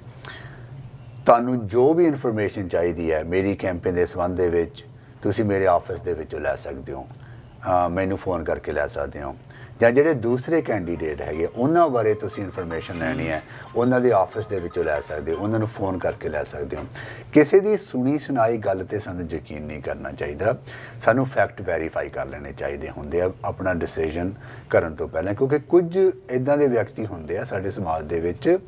ਤੁਹਾਨੂੰ ਜੋ ਵੀ ਇਨਫੋਰਮੇਸ਼ਨ ਚਾਹੀਦੀ ਹੈ ਮੇਰੀ ਕੈਂਪੇਨ ਦੇ ਸੰਬੰਧ ਦੇ ਵਿੱਚ, ਤੁਸੀਂ ਮੇਰੇ ਆਫਿਸ ਦੇ ਵਿੱਚੋਂ ਲੈ ਸਕਦੇ ਹੋ। ਮੈਨੂੰ ਫੋਨ ਕਰਕੇ ਲੈ ਸਕਦੇ ਹੋ। ਜਾਂ ਜਿਹੜੇ ਦੂਸਰੇ ਕੈਂਡੀਡੇਟ ਹੈਗੇ, ਉਹਨਾਂ ਬਾਰੇ ਤੁਸੀਂ ਇਨਫੋਰਮੇਸ਼ਨ ਲੈਣੀ ਹੈ। ਉਹਨਾਂ ਦੇ ਆਫਿਸ ਦੇ ਵਿੱਚੋਂ ਲੈ ਸਕਦੇ ਹੋ, ਉਹਨਾਂ ਨੂੰ ਫੋਨ ਕਰਕੇ ਲੈ ਸਕਦੇ ਹੋ। ਕਿਸੇ ਦੀ ਸੁਣੀ ਸੁਣਾਈ ਗੱਲ ਤੇ ਸਾਨੂੰ ਯਕੀਨ ਨਹੀਂ ਕਰਨਾ ਚਾਹੀਦਾ। ਸਾਨੂੰ ਫੈਕਟ ਵੈਰੀਫਾਈ ਕਰ ਲੈਣੇ ਚਾਹੀਦੇ ਹੁੰਦੇ ਆ, ਆਪਣਾ ਡਿਸੀਜਨ ਕਰਨ ਤੋਂ ਪਹਿਲਾਂ। ਕਿਉਂਕਿ ਕੁਝ ਇਦਾਂ ਦੇ ਵਿਅਕਤੀ ਹੁੰਦੇ ਆ ਸਾਡੇ ਸਮਾਜ ਦੇ ਵਿੱਚ,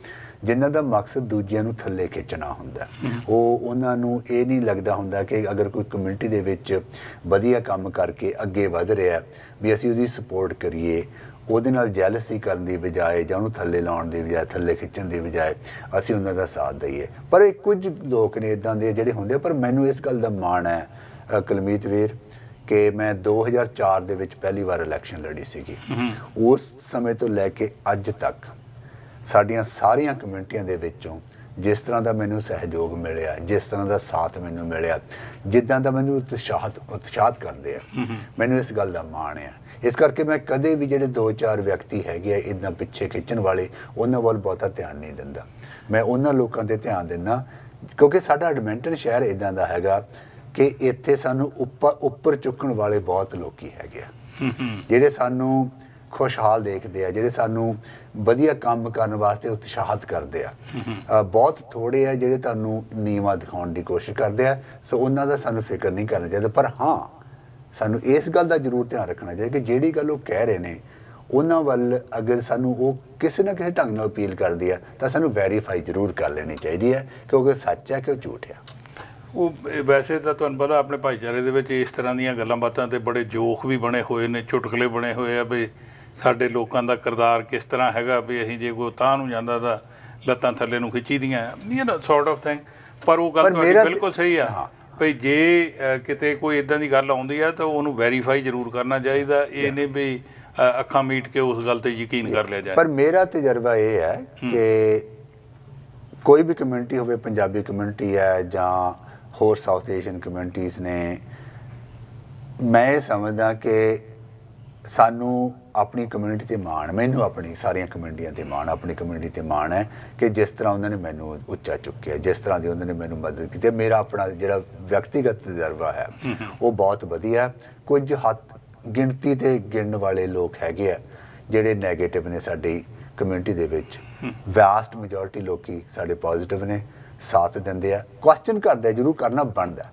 ਜਿਨ੍ਹਾਂ ਦਾ ਮਕਸਦ ਦੂਜਿਆਂ ਨੂੰ ਥੱਲੇ ਖਿੱਚਣਾ ਹੁੰਦਾ। ਉਹ ਉਹਨਾਂ ਨੂੰ ਇਹ ਨਹੀਂ ਲੱਗਦਾ ਹੁੰਦਾ ਕਿ ਅਗਰ ਕੋਈ ਕਮਿਊਨਿਟੀ ਦੇ ਵਿੱਚ ਵਧੀਆ ਕੰਮ ਕਰਕੇ ਅੱਗੇ ਵਧ ਰਿਹਾ ਵੀ ਅਸੀਂ ਉਹਦੀ ਸਪੋਰਟ ਕਰੀਏ ਉਹਦੇ ਨਾਲ ਜੈਲਸੀ ਕਰਨ ਦੀ ਬਜਾਏ ਜਾਂ ਉਹਨੂੰ ਥੱਲੇ ਲਾਉਣ ਦੀ ਬਜਾਏ ਥੱਲੇ ਖਿੱਚਣ ਦੀ ਬਜਾਏ ਅਸੀਂ ਉਹਨਾਂ ਦਾ ਸਾਥ ਦਈਏ। ਪਰ ਇਹ ਕੁਝ ਲੋਕ ਨੇ ਇਦਾਂ ਦੇ ਜਿਹੜੇ ਹੁੰਦੇ ਪਰ ਮੈਨੂੰ ਇਸ ਗੱਲ ਦਾ ਮਾਣ ਹੈ ਕੁਲਮੀਤ ਵੀਰ ਕਿ ਮੈਂ 2004 ਦੇ ਵਿੱਚ ਪਹਿਲੀ ਵਾਰ ਇਲੈਕਸ਼ਨ ਲੜੀ ਸੀਗੀ। ਉਸ ਸਮੇਂ ਤੋਂ ਲੈ ਕੇ ਅੱਜ ਤੱਕ ਸਾਡੀਆਂ ਸਾਰੀਆਂ ਕਮਿਊਨਿਟੀਆਂ ਦੇ ਵਿੱਚੋਂ ਜਿਸ ਤਰ੍ਹਾਂ ਦਾ ਮੈਨੂੰ ਸਹਿਯੋਗ ਮਿਲਿਆ ਜਿਸ ਤਰ੍ਹਾਂ ਦਾ ਸਾਥ ਮੈਨੂੰ ਮਿਲਿਆ ਜਿੱਦਾਂ ਦਾ ਮੈਨੂੰ ਉਤਸ਼ਾਹਤ ਉਤਸ਼ਾਹਤ ਕਰਦੇ ਆ ਮੈਨੂੰ ਇਸ ਗੱਲ ਦਾ ਮਾਣ ਆ। ਇਸ ਕਰਕੇ ਮੈਂ ਕਦੇ ਵੀ ਜਿਹੜੇ ਦੋ ਚਾਰ ਵਿਅਕਤੀ ਹੈਗੇ ਆ ਇਦਾਂ ਪਿੱਛੇ ਖਿੱਚਣ ਵਾਲੇ ਉਹਨਾਂ ਵੱਲ ਬਹੁਤਾ ਧਿਆਨ ਨਹੀਂ ਦਿੰਦਾ। ਮੈਂ ਉਹਨਾਂ ਲੋਕਾਂ ਤੇ ਧਿਆਨ ਦਿੰਦਾ ਕਿਉਂਕਿ ਸਾਡਾ ਐਡਮਿੰਟਨ ਸ਼ਹਿਰ ਇਦਾਂ ਦਾ ਹੈਗਾ ਕਿ ਇੱਥੇ ਸਾਨੂੰ ਉੱਪਰ ਉੱਪਰ ਚੁੱਕਣ ਵਾਲੇ ਬਹੁਤ ਲੋਕੀ ਹੈਗੇ ਆ। ਜਿਹੜੇ ਸਾਨੂੰ ਖੁਸ਼ਹਾਲ ਦੇਖਦੇ ਆ ਜਿਹੜੇ ਸਾਨੂੰ ਵਧੀਆ ਕੰਮ ਕਰਨ ਵਾਸਤੇ ਉਤਸ਼ਾਹਤ ਕਰਦੇ ਆ। ਬਹੁਤ ਥੋੜੇ ਆ ਜਿਹੜੇ ਤੁਹਾਨੂੰ ਨੀਵਾ ਦਿਖਾਉਣ ਦੀ ਕੋਸ਼ਿਸ਼ ਕਰਦੇ ਆ ਸੋ ਉਹਨਾਂ ਦਾ ਸਾਨੂੰ ਫਿਕਰ ਨਹੀਂ ਕਰਨਾ ਚਾਹੀਦਾ ਪਰ ਹਾਂ ਸਾਨੂੰ ਇਸ ਗੱਲ ਦਾ ਜ਼ਰੂਰ ਧਿਆਨ ਰੱਖਣਾ ਚਾਹੀਦਾ ਕਿ ਜਿਹੜੀ ਗੱਲ ਉਹ ਕਹਿ ਰਹੇ ਨੇ ਉਹਨਾਂ ਵੱਲ ਅਗਰ ਸਾਨੂੰ ਉਹ ਕਿਸੇ ਨਾ ਕਿਸੇ ਢੰਗ ਨਾਲ ਅਪੀਲ ਕਰਦੀ ਆ ਤਾਂ ਸਾਨੂੰ ਵੈਰੀਫਾਈ ਜ਼ਰੂਰ ਕਰ ਲੈਣੀ ਚਾਹੀਦੀ ਹੈ ਕਿ ਉਹ ਸੱਚ ਹੈ ਕਿ ਉਹ ਝੂਠ ਹੈ ਉਹ ਵੈਸੇ ਤਾਂ ਤੁਹਾਨੂੰ ਪਤਾ ਆਪਣੇ ਭਾਈਚਾਰੇ ਦੇ ਵਿੱਚ ਇਸ ਤਰ੍ਹਾਂ ਦੀਆਂ ਗੱਲਾਂ ਬਾਤਾਂ ਤੇ ਬੜੇ ਜੋਖ ਵੀ ਬਣੇ ਹੋਏ ਨੇ ਚੁਟਕਲੇ ਬਣੇ ਹੋਏ ਆ ਵੀ ਸਾਡੇ ਲੋਕਾਂ ਦਾ ਕਿਰਦਾਰ ਕਿਸ ਤਰ੍ਹਾਂ ਹੈਗਾ ਵੀ ਅਸੀਂ ਜੇ ਕੋਈ ਤਾਂ ਨੂੰ ਜਾਂਦਾ ਤਾਂ ਲੱਤਾਂ ਥੱਲੇ ਨੂੰ ਖਿੱਚੀਦੀਆਂ you know sort of thing ਪਰ ਉਹ ਗੱਲ ਤੁਹਾਡੀ ਬਿਲਕੁਲ ਸਹੀ ਆ। ਹਾਂ। ਭਈ ਜੇ ਕਿਤੇ ਕੋਈ ਇਦਾਂ ਦੀ ਗੱਲ ਆਉਂਦੀ ਆ ਤਾਂ ਉਹਨੂੰ ਵੈਰੀਫਾਈ ਜ਼ਰੂਰ ਕਰਨਾ ਚਾਹੀਦਾ। ਇਹ ਨਹੀਂ ਵੀ ਅੱਖਾਂ ਮੀਟ ਕੇ ਉਸ ਗੱਲ ਤੇ ਯਕੀਨ ਕਰ ਲਿਆ ਜਾਏ। ਪਰ ਮੇਰਾ ਤਜਰਬਾ ਇਹ ਹੈ ਕਿ ਕੋਈ ਵੀ ਕਮਿਊਨਿਟੀ ਹੋਵੇ ਪੰਜਾਬੀ ਕਮਿਊਨਿਟੀ ਹੈ ਜਾਂ ਹੋਰ ਸਾਊਥ ਏਸ਼ੀਅਨ ਕਮਿਊਨਿਟੀਆਂ ਨੇ ਮੈਂ ਇਹ ਸਮਝਦਾ ਕਿ ਸਾਨੂੰ ਆਪਣੀ ਕਮਿਊਨਿਟੀ ਤੇ ਮਾਣ ਮੈਨੂੰ ਆਪਣੀ ਸਾਰੀਆਂ ਕਮਿਊਨਿਟੀਆਂ ਤੇ ਮਾਣ ਆਪਣੀ ਕਮਿਊਨਿਟੀ ਤੇ ਮਾਣ ਹੈ ਕਿ ਜਿਸ ਤਰ੍ਹਾਂ ਉਹਨਾਂ ਨੇ ਮੈਨੂੰ ਉੱਚਾ ਚੁੱਕਿਆ ਜਿਸ ਤਰ੍ਹਾਂ ਦੀ ਉਹਨਾਂ ਨੇ ਮੈਨੂੰ ਮਦਦ ਕੀਤੀ ਮੇਰਾ ਆਪਣਾ ਜਿਹੜਾ ਵਿਅਕਤੀਗਤ ਤਜਰਬਾ ਹੈ ਉਹ ਬਹੁਤ ਵਧੀਆ। ਕੁਝ ਹੱਥ ਗਿਣਤੀ ਤੇ ਗਿਣਨ ਵਾਲੇ ਲੋਕ ਹੈਗੇ ਆ ਜਿਹੜੇ 네ਗੇਟਿਵ ਨੇ ਸਾਡੀ ਕਮਿਊਨਿਟੀ ਦੇ ਵਿੱਚ। ਵਾਸਟ ਮੈਜੋਰਿਟੀ ਲੋਕੀ ਸਾਡੇ ਪੋਜ਼ਿਟਿਵ ਨੇ। ਸਾਥ ਦਿੰਦੇ ਆ। ਕੁਐਸਚਨ ਕਰਦੇ ਜਰੂਰ ਕਰਨਾ ਬਣਦਾ।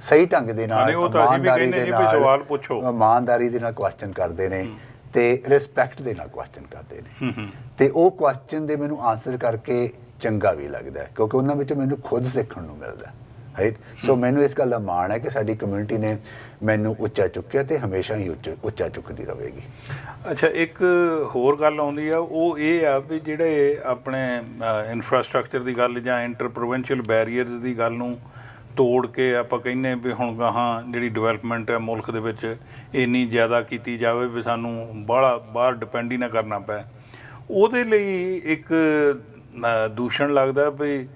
ਸਹੀ ਢੰਗ ਦੇ ਨਾਲ ਇਮਾਨਦਾਰੀ ਦੇ ਨਾਲ- ਸਵਾਲ ਪੁੱਛੋ। ਇਮਾਨਦਾਰੀ ਦੇ ਨਾਲ ਕੁਐਸਚਨ ਕਰਦੇ ਨੇ ਤੇ ਰਿਸਪੈਕਟ ਦੇ ਨਾਲ ਕੁਐਸਚਨ ਕਰਦੇ ਨੇ। ਤੇ ਉਹ ਕੁਐਸਚਨ ਦੇ ਮੈਨੂੰ ਆਨਸਰ ਕਰਕੇ ਚੰਗਾ ਵੀ ਲੱਗਦਾ ਕਿਉਂਕਿ ਉਹਨਾਂ ਵਿੱਚ ਮੈਨੂੰ ਖੁਦ ਸਿੱਖਣ ਨੂੰ ਮਿਲਦਾ ਰਾਈਟ ਸੋ ਮੈਨੂੰ ਇਸ ਗੱਲ ਦਾ ਮਾਣ ਹੈ ਕਿ ਸਾਡੀ ਕਮਿਊਨਿਟੀ ਨੇ ਮੈਨੂੰ ਉੱਚਾ ਚੁੱਕਿਆ ਤੇ ਹਮੇਸ਼ਾ ਹੀ ਉੱਚ- ਉੱਚਾ ਚੁੱਕਦੀ ਰਹੇਗੀ। ਅੱਛਾ, ਇੱਕ ਹੋਰ ਗੱਲ ਆਉਂਦੀ ਆ, ਉਹ ਇਹ ਆ ਵੀ ਜਿਹੜੇ ਆਪਣੇ ਇਨਫਰਾਸਟ੍ਰਕਚਰ ਦੀ ਗੱਲ ਜਾਂ ਇੰਟਰ ਪ੍ਰੋਵਿੰਸ਼ੀਅਲ ਬੈਰੀਅਰਸ ਦੀ ਗੱਲ ਨੂੰ ਤੋੜ ਕੇ ਆਪਾਂ ਕਹਿੰਨੇ ਵੀ ਹੁਣ ਗਾਹਾਂ ਜਿਹੜੀ ਡਿਵੈਲਪਮੈਂਟ ਹੈ ਮੁਲਕ ਦੇ ਵਿੱਚ ਇੰਨੀ ਜ਼ਿਆਦਾ ਕੀਤੀ ਜਾਵੇ ਵੀ ਸਾਨੂੰ ਬਾਹਲਾ, ਬਾਹਰ ਡਿਪੈਂਡ ਹੀ ਨਾ ਕਰਨਾ ਪਏ ਉਹਦੇ ਲਈ ਇੱਕ ਦੂਸ਼ਣ ਲੱਗਦਾ ਵੀ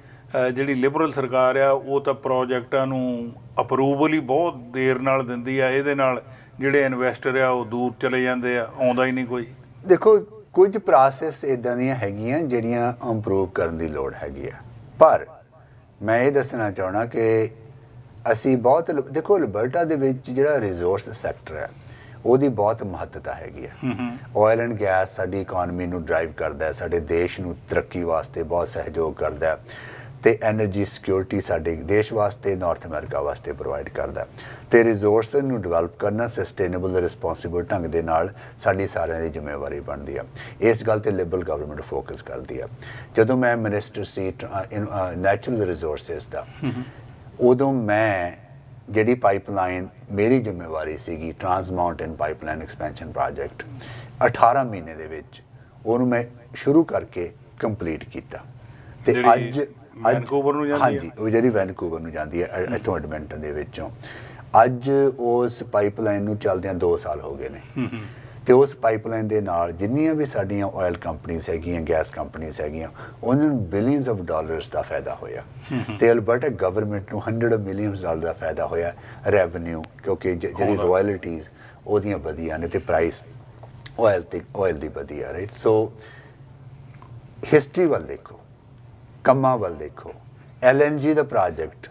ਜਿਹੜੀ ਲਿਬਰਲ ਸਰਕਾਰ ਆ ਉਹ ਤਾਂ ਪ੍ਰੋਜੈਕਟਾਂ ਨੂੰ ਅਪਰੂਵਲ ਹੀ ਬਹੁਤ ਦੇਰ ਨਾਲ ਦਿੰਦੀ ਆ। ਇਹਦੇ ਨਾਲ ਜਿਹੜੇ ਇਨਵੈਸਟਰ ਆ ਉਹ ਦੂਰ ਚਲੇ ਜਾਂਦੇ ਆ। ਆਉਂਦਾ ਹੀ ਨਹੀਂ ਕੋਈ। ਦੇਖੋ ਕੁਝ ਪ੍ਰੋਸੈਸ ਇਦਾਂ ਦੀਆਂ ਹੈਗੀਆਂ ਜਿਹੜੀਆਂ ਇੰਪਰੂਵ ਕਰਨ ਦੀ ਲੋੜ ਹੈਗੀ ਆ। ਪਰ ਮੈਂ ਇਹ ਦੱਸਣਾ ਚਾਹਣਾ ਕਿ ਅਸੀਂ ਬਹੁਤ ਦੇਖੋ ਅਲਬਰਟਾ ਦੇ ਵਿੱਚ ਜਿਹੜਾ ਰਿਸੋਰਸ ਸੈਕਟਰ ਹੈ ਉਹਦੀ ਬਹੁਤ ਮਹੱਤਤਾ ਹੈਗੀ ਹੈ ਆਇਲ ਐਂਡ ਗੈਸ ਸਾਡੀ ਇਕਨੋਮੀ ਨੂੰ ਡਰਾਈਵ ਕਰਦਾ ਹੈ ਸਾਡੇ ਦੇਸ਼ ਨੂੰ ਤਰੱਕੀ ਵਾਸਤੇ ਬਹੁਤ ਸਹਿਯੋਗ ਕਰਦਾ ਹੈ। ਤੇ એનર્ਜੀ ਸਿਕਿਉਰਿਟੀ ਸਾਡੇ ਦੇਸ਼ ਵਾਸਤੇ ਨਾਰਥ ਅਮਰੀਕਾ ਵਾਸਤੇ ਪ੍ਰੋਵਾਈਡ ਕਰਦਾ ਤੇ ਰਿਸੋਰਸ ਨੂੰ ਡਿਵੈਲਪ ਕਰਨਾ ਸਸਟੇਨੇਬਲ ਰਿਸਪੌਂਸਿਬਲ ਢੰਗ ਦੇ ਨਾਲ ਸਾਡੀ ਸਾਰਿਆਂ ਦੀ ਜ਼ਿੰਮੇਵਾਰੀ ਬਣਦੀ ਆ। ਇਸ ਗੱਲ ਤੇ ਲਿਬਰਲ ਗਵਰਨਮੈਂਟ ਫੋਕਸ ਕਰਦੀ ਆ। ਜਦੋਂ ਮੈਂ ਮਿਨਿਸਟਰ ਸੀ ਨੈਚੁਰਲ ਰਿਸੋਰਸਸ ਦਾ ਉਦੋਂ ਮੈਂ ਜਿਹੜੀ ਪਾਈਪਲਾਈਨ ਮੇਰੀ ਜ਼ਿੰਮੇਵਾਰੀ ਸੀਗੀ Trans Mountain pipeline expansion project 18 ਮਹੀਨੇ ਦੇ ਵਿੱਚ ਉਹਨੂੰ ਮੈਂ ਸ਼ੁਰੂ ਕਰਕੇ ਕੰਪਲੀਟ ਕੀਤਾ। ਤੇ ਅੱਜ ਵੈਨਕੂਵਰ ਨੂੰ ਜਾਂਦੀ ਹੈ? ਹਾਂਜੀ ਉਹ ਜਿਹੜੀ ਵੈਨਕੂਵਰ ਨੂੰ ਜਾਂਦੀ ਹੈ ਇੱਥੋਂ ਐਡਮਿੰਟਨ ਦੇ ਵਿੱਚੋਂ। ਅੱਜ ਉਸ ਪਾਈਪਲਾਈਨ ਨੂੰ ਚੱਲਦਿਆਂ 2 ਸਾਲ ਹੋ ਗਏ ਨੇ। ਤੇ ਉਸ ਪਾਈਪਲਾਈਨ ਦੇ ਨਾਲ ਜਿੰਨੀਆਂ ਵੀ ਸਾਡੀਆਂ ਆਇਲ ਕੰਪਨੀਆਂ ਹੈਗੀਆਂ ਗੈਸ ਕੰਪਨੀਆਂ ਹੈਗੀਆਂ ਉਹਨਾਂ ਨੂੰ ਬਿਲੀਅਨਸ ਆਫ ਡਾਲਰਸ ਦਾ ਫਾਇਦਾ ਹੋਇਆ। ਤੇ ਅਲਬਰਟਾ ਗਵਰਨਮੈਂਟ ਨੂੰ 100 ਮਿਲੀਅਨਸ ਡਾਲਰ ਦਾ ਫਾਇਦਾ ਹੋਇਆ ਰੈਵਨਿਊ ਕਿਉਂਕਿ ਜਿਹੜੀ। ਰਾਇਲਟੀਆਂ ਉਹਦੀਆਂ ਵਧੀਆਂ ਨੇ ਤੇ ਪ੍ਰਾਈਸ ਆਇਲ ਤੇ ਆਇਲ ਦੀ ਵਧੀਆ ਰਾਈਟ ਸੋ ਹਿਸਟਰੀ ਵੱਲ ਦੇਖੋ। ਕੰਮਾਂ ਵੱਲ ਦੇਖੋ। ਐਲਐਨਜੀ ਦਾ ਪ੍ਰੋਜੈਕਟ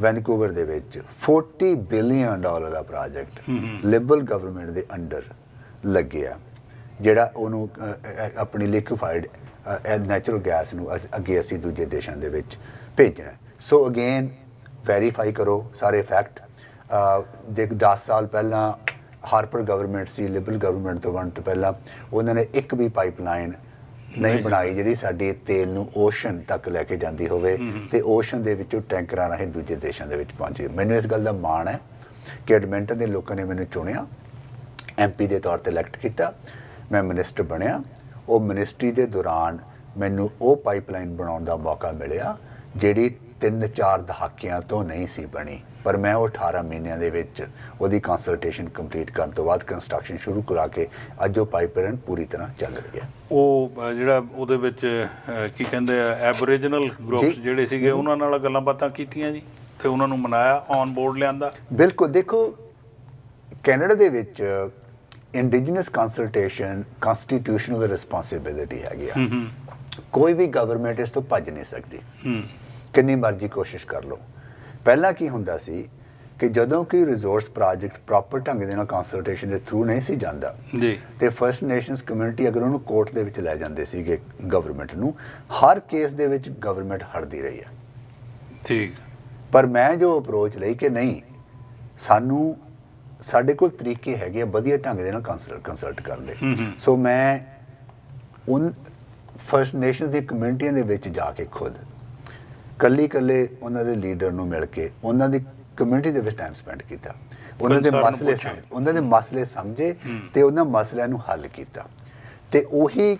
ਵੈਨਕੂਵਰ ਦੇ ਵਿੱਚ 40 ਬਿਲੀਅਨ ਡਾਲਰ ਦਾ ਪ੍ਰੋਜੈਕਟ ਲਿਬਰਲ ਗਵਰਨਮੈਂਟ ਦੇ ਅੰਡਰ ਲੱਗਿਆ ਜਿਹੜਾ ਉਹਨੂੰ ਆਪਣੀ ਲਿਕੁਇਫਾਈਡ ਨੈਚੁਰਲ ਗੈਸ ਨੂੰ ਅੱਗੇ ਅਸੀਂ ਦੂਜੇ ਦੇਸ਼ਾਂ ਦੇ ਵਿੱਚ ਭੇਜਣਾ। ਸੋ ਅਗੇਨ ਵੈਰੀਫਾਈ ਕਰੋ ਸਾਰੇ ਫੈਕਟ ਦੇਖ 10 ਸਾਲ ਪਹਿਲਾਂ ਹਾਰਪਰ ਗਵਰਨਮੈਂਟ ਸੀ ਲਿਬਰਲ ਗਵਰਨਮੈਂਟ ਤੋਂ ਵੰਡ ਤੋਂ ਪਹਿਲਾਂ ਉਹਨਾਂ ਨੇ ਇੱਕ ਵੀ ਪਾਈਪਲਾਈਨ ਨਹੀਂ ਬਣਾਈ ਜਿਹੜੀ ਸਾਡੇ ਤੇਲ ਨੂੰ ਓਸ਼ਨ ਤੱਕ ਲੈ ਕੇ ਜਾਂਦੀ ਹੋਵੇ ਤੇ ਓਸ਼ਨ ਦੇ ਵਿੱਚੋਂ ਟੈਂਕਰਾਂ ਰਾਹੀਂ ਦੂਜੇ ਦੇਸ਼ਾਂ ਦੇ ਵਿੱਚ ਪਹੁੰਚੇ ਮੈਨੂੰ ਇਸ ਗੱਲ ਦਾ ਮਾਣ ਹੈ ਕਿ ਐਡਮਿੰਟਨ ਦੇ ਲੋਕਾਂ ਨੇ ਮੈਨੂੰ ਚੁਣਿਆ ਐਮਪੀ ਦੇ ਤੌਰ ਤੇ ਇਲੈਕਟ ਕੀਤਾ ਮੈਂ ਮਿਨਿਸਟਰ ਬਣਿਆ। ਉਹ ਮਿਨਿਸਟਰੀ ਦੇ ਦੌਰਾਨ ਮੈਨੂੰ ਉਹ ਪਾਈਪਲਾਈਨ ਬਣਾਉਣ ਦਾ ਮੌਕਾ ਮਿਲਿਆ ਜਿਹੜੀ 3-4 ਦਹਾਕਿਆਂ ਤੋਂ ਨਹੀਂ ਸੀ ਬਣੀ। ਪਰ ਮੈਂ ਉਹ 18 ਮਹੀਨਿਆਂ ਦੇ ਵਿੱਚ ਉਹਦੀ ਕੰਸਲਟੇਸ਼ਨ ਕੰਪਲੀਟ ਕਰਨ ਤੋਂ ਬਾਅਦ ਕੰਸਟਰਕਸ਼ਨ ਸ਼ੁਰੂ ਕਰਾ ਕੇ ਅੱਜ ਉਹ ਪਾਈਪਲਾਈਨ ਪੂਰੀ ਤਰ੍ਹਾਂ ਚੱਲ ਰਹੀ ਹੈ। ਉਹ ਜਿਹੜਾ ਉਹਦੇ ਵਿੱਚ ਕੀ ਕਹਿੰਦੇ ਆ ਐਬੋਰੀਜਨਲ ਗਰੁੱਪਸ। ਜਿਹੜੇ ਸੀਗੇ ਉਹਨਾਂ ਨਾਲ ਗੱਲਾਂ ਬਾਤਾਂ ਕੀਤੀਆਂ ਜੀ ਤੇ ਉਹਨਾਂ ਨੂੰ ਮਨਾਇਆ ਔਨ ਬੋਰਡ ਲਿਆਂਦਾ? ਬਿਲਕੁਲ ਦੇਖੋ ਕੈਨੇਡਾ ਦੇ ਵਿੱਚ ਇੰਡੀਜੀਨਸ ਕੰਸਲਟੇਸ਼ਨ ਕਨਸਟੀਟਿਊਸ਼ਨਲ ਰਿਸਪੌਂਸਿਬਿਲਿਟੀ ਹੈਗੀ ਆ। ਕੋਈ ਵੀ ਗਵਰਨਮੈਂਟ ਇਸ ਤੋਂ ਭੱਜ ਨਹੀਂ ਸਕਦੀ। ਹੂੰ। ਕਿੰਨੀ ਮਰਜ਼ੀ ਕੋਸ਼ਿਸ਼ ਕਰ ਲਓ। ਪਹਿਲਾਂ ਕੀ ਹੁੰਦਾ ਸੀ ਕਿ ਜਦੋਂ ਕੋਈ ਰਿਸੋਰਸ ਪ੍ਰੋਜੈਕਟ ਪ੍ਰੋਪਰ ਢੰਗ ਦੇ ਨਾਲ ਕੰਸਲਟੇਸ਼ਨ ਦੇ ਥਰੂ ਨਹੀਂ ਸੀ ਜਾਂਦਾ ਜੀ। ਤੇ ਫਰਸਟ ਨੇਸ਼ਨਸ ਕਮਿਊਨਿਟੀ ਅਗਰ ਉਹਨੂੰ ਕੋਰਟ ਦੇ ਵਿੱਚ ਲੈ ਜਾਂਦੇ ਸੀਗੇ ਗਵਰਨਮੈਂਟ ਨੂੰ ਹਰ ਕੇਸ ਦੇ ਵਿੱਚ ਗਵਰਨਮੈਂਟ ਹੜਦੀ ਰਹੀ ਹੈ। ਠੀਕ। ਪਰ ਮੈਂ ਜੋ ਅਪਰੋਚ ਲਈ ਕਿ ਨਹੀਂ ਸਾਨੂੰ ਸਾਡੇ ਕੋਲ ਤਰੀਕੇ ਹੈਗੇ ਆ ਵਧੀਆ ਢੰਗ ਦੇ ਨਾਲ ਕੰਸਲਟ ਕੰਸਲਟ ਕਰਨ ਦੇ। ਸੋ ਮੈਂ ਉਨ ਫਰਸਟ ਨੇਸ਼ਨਸ ਦੀ ਕਮਿਊਨਿਟੀਆਂ ਦੇ ਵਿੱਚ ਜਾ ਕੇ ਖੁਦ ਕੱਲੀ ਕੱਲੇ ਉਹਨਾਂ ਦੇ ਲੀਡਰ ਨੂੰ ਮਿਲ ਕੇ ਉਹਨਾਂ ਦੀ ਕਮਿਊਨਿਟੀ ਦੇ ਵਿੱਚ ਟਾਈਮ ਸਪੈਂਡ ਕੀਤਾ। ਉਹਨਾਂ ਦੇ ਮਸਲੇ ਉਹਨਾਂ ਦੇ ਮਸਲੇ ਸਮਝੇ। ਤੇ ਉਹਨਾਂ ਮਸਲਿਆਂ ਨੂੰ ਹੱਲ ਕੀਤਾ। ਤੇ ਉਹੀ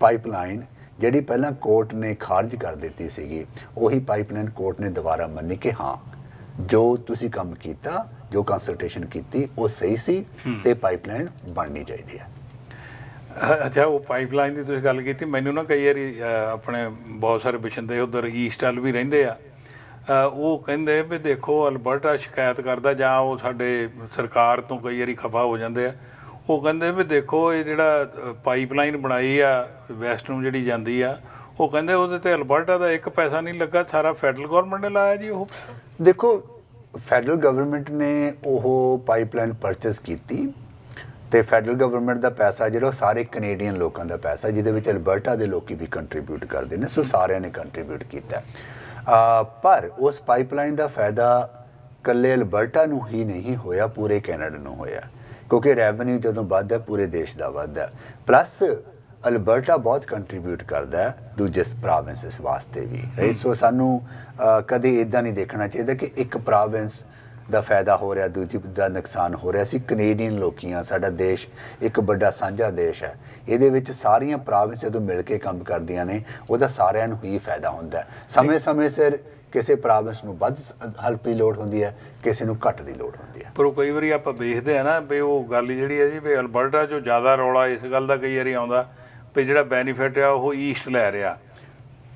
ਪਾਈਪਲਾਈਨ ਜਿਹੜੀ ਪਹਿਲਾਂ ਕੋਰਟ ਨੇ ਖਾਰਜ ਕਰ ਦਿੱਤੀ ਸੀਗੀ ਉਹੀ ਪਾਈਪਲਾਈਨ ਕੋਰਟ ਨੇ ਦੁਬਾਰਾ ਮੰਨੀ ਕਿ ਹਾਂ ਜੋ ਤੁਸੀਂ ਕੰਮ ਕੀਤਾ ਜੋ ਕੰਸਲਟੇਸ਼ਨ ਕੀਤੀ ਉਹ ਸਹੀ ਸੀ ਤੇ ਪਾਈਪਲਾਈਨ ਬਣਨੀ ਚਾਹੀਦੀ ਹੈ। ਅੱਛਾ, ਉਹ ਪਾਈਪਲਾਈਨ ਦੀ ਤੁਸੀਂ ਗੱਲ ਕੀਤੀ, ਮੈਨੂੰ ਨਾ ਕਈ ਵਾਰੀ ਆਪਣੇ ਬਹੁਤ ਸਾਰੇ ਬਿਸ਼ੰਦੇ ਉਧਰ ਈਸਟ ਵੱਲ ਵੀ ਰਹਿੰਦੇ ਆ। ਉਹ ਕਹਿੰਦੇ ਵੀ ਦੇਖੋ, ਅਲਬਰਟਾ ਸ਼ਿਕਾਇਤ ਕਰਦਾ ਜਾਂ ਉਹ ਸਾਡੇ ਸਰਕਾਰ ਤੋਂ ਕਈ ਵਾਰੀ ਖਫਾ ਹੋ ਜਾਂਦੇ ਆ। ਉਹ ਕਹਿੰਦੇ ਵੀ ਦੇਖੋ, ਇਹ ਜਿਹੜਾ ਪਾਈਪਲਾਈਨ ਬਣਾਈ ਆ ਵੈਸਟ ਨੂੰ ਜਿਹੜੀ ਜਾਂਦੀ ਆ, ਉਹ ਕਹਿੰਦੇ ਉਹਦੇ ਤੇ ਅਲਬਰਟਾ ਦਾ ਇੱਕ ਪੈਸਾ ਨਹੀਂ ਲੱਗਾ, ਸਾਰਾ ਫੈਡਰਲ ਗਵਰਨਮੈਂਟ ਨੇ ਲਾਇਆ ਜੀ ਉਹ। ਦੇਖੋ ਫੈਡਰਲ ਗਵਰਨਮੈਂਟ ਨੇ ਉਹ ਪਾਈਪਲਾਈਨ ਪਰਚੇਸ ਕੀਤੀ। ਤੇ ਫੈਡਰਲ ਗਵਰਨਮੈਂਟ ਦਾ ਪੈਸਾ ਜਿਹੜਾ ਸਾਰੇ ਕੈਨੇਡੀਅਨ ਲੋਕਾਂ ਦਾ ਪੈਸਾ ਜਿਹਦੇ ਵਿੱਚ ਅਲਬਰਟਾ ਦੇ ਲੋਕੀ ਵੀ ਕੰਟਰੀਬਿਊਟ ਕਰਦੇ ਨੇ ਸੋ ਸਾਰਿਆਂ ਨੇ ਕੰਟਰੀਬਿਊਟ ਕੀਤਾ। ਆ ਪਰ ਉਸ ਪਾਈਪਲਾਈਨ ਦਾ ਫਾਇਦਾ ਕੱਲੇ ਅਲਬਰਟਾ ਨੂੰ ਹੀ ਨਹੀਂ ਹੋਇਆ ਪੂਰੇ ਕੈਨੇਡਾ ਨੂੰ ਹੋਇਆ। ਕਿਉਂਕਿ ਰੈਵਨਿਊ ਜਦੋਂ ਵੱਧਦਾ ਪੂਰੇ ਦੇਸ਼ ਦਾ ਵੱਧਦਾ। ਪਲੱਸ ਅਲਬਰਟਾ ਬਹੁਤ ਕੰਟਰੀਬਿਊਟ ਕਰਦਾ ਹੈ ਦੂਜੇ ਪ੍ਰੋਵਿੰਸਸ ਵਾਸਤੇ ਵੀ ਰਾਈਟ ਸੋ ਸਾਨੂੰ ਕਦੇ ਇਦਾਂ ਨਹੀਂ ਦੇਖਣਾ ਚਾਹੀਦਾ ਕਿ ਇੱਕ ਪ੍ਰੋਵਿੰਸ ਦਾ ਫਾਇਦਾ ਹੋ ਰਿਹਾ ਦੂਜੀ ਦਾ ਨੁਕਸਾਨ ਹੋ ਰਿਹਾ। ਸੀ ਕੈਨੇਡੀਅਨ ਲੋਕੀਆਂ ਸਾਡਾ ਦੇਸ਼ ਇੱਕ ਵੱਡਾ ਸਾਂਝਾ ਦੇਸ਼ ਹੈ। ਇਹਦੇ ਵਿੱਚ ਸਾਰੀਆਂ ਪ੍ਰੋਵਿੰਸ ਜਦੋਂ ਮਿਲ ਕੇ ਕੰਮ ਕਰਦੀਆਂ ਨੇ ਉਹਦਾ ਸਾਰਿਆਂ ਨੂੰ ਹੀ ਫਾਇਦਾ ਹੁੰਦਾ ਸਮੇਂ-ਸਮੇਂ ਸਿਰ ਕਿਸੇ ਪ੍ਰੋਵਿੰਸ ਨੂੰ ਵੱਧ ਹੈਲਪ ਦੀ ਲੋੜ ਹੁੰਦੀ ਹੈ ਕਿਸੇ ਨੂੰ ਘੱਟ ਦੀ ਲੋੜ ਹੁੰਦੀ ਹੈ। ਪਰ ਉਹ ਕਈ ਵਾਰੀ ਆਪਾਂ ਵੇਖਦੇ ਆ ਨਾ ਵੀ ਉਹ ਗੱਲ ਜਿਹੜੀ ਹੈ ਜੀ ਵੀ ਅਲਬਰਟਾ 'ਚੋਂ ਜ਼ਿਆਦਾ ਰੌਲਾ ਇਸ ਗੱਲ ਦਾ ਕਈ ਵਾਰੀ ਆਉਂਦਾ ਵੀ ਜਿਹੜਾ ਬੈਨੀਫਿਟ ਆ ਉਹ ਈਸਟ ਲੈ ਰਿਹਾ।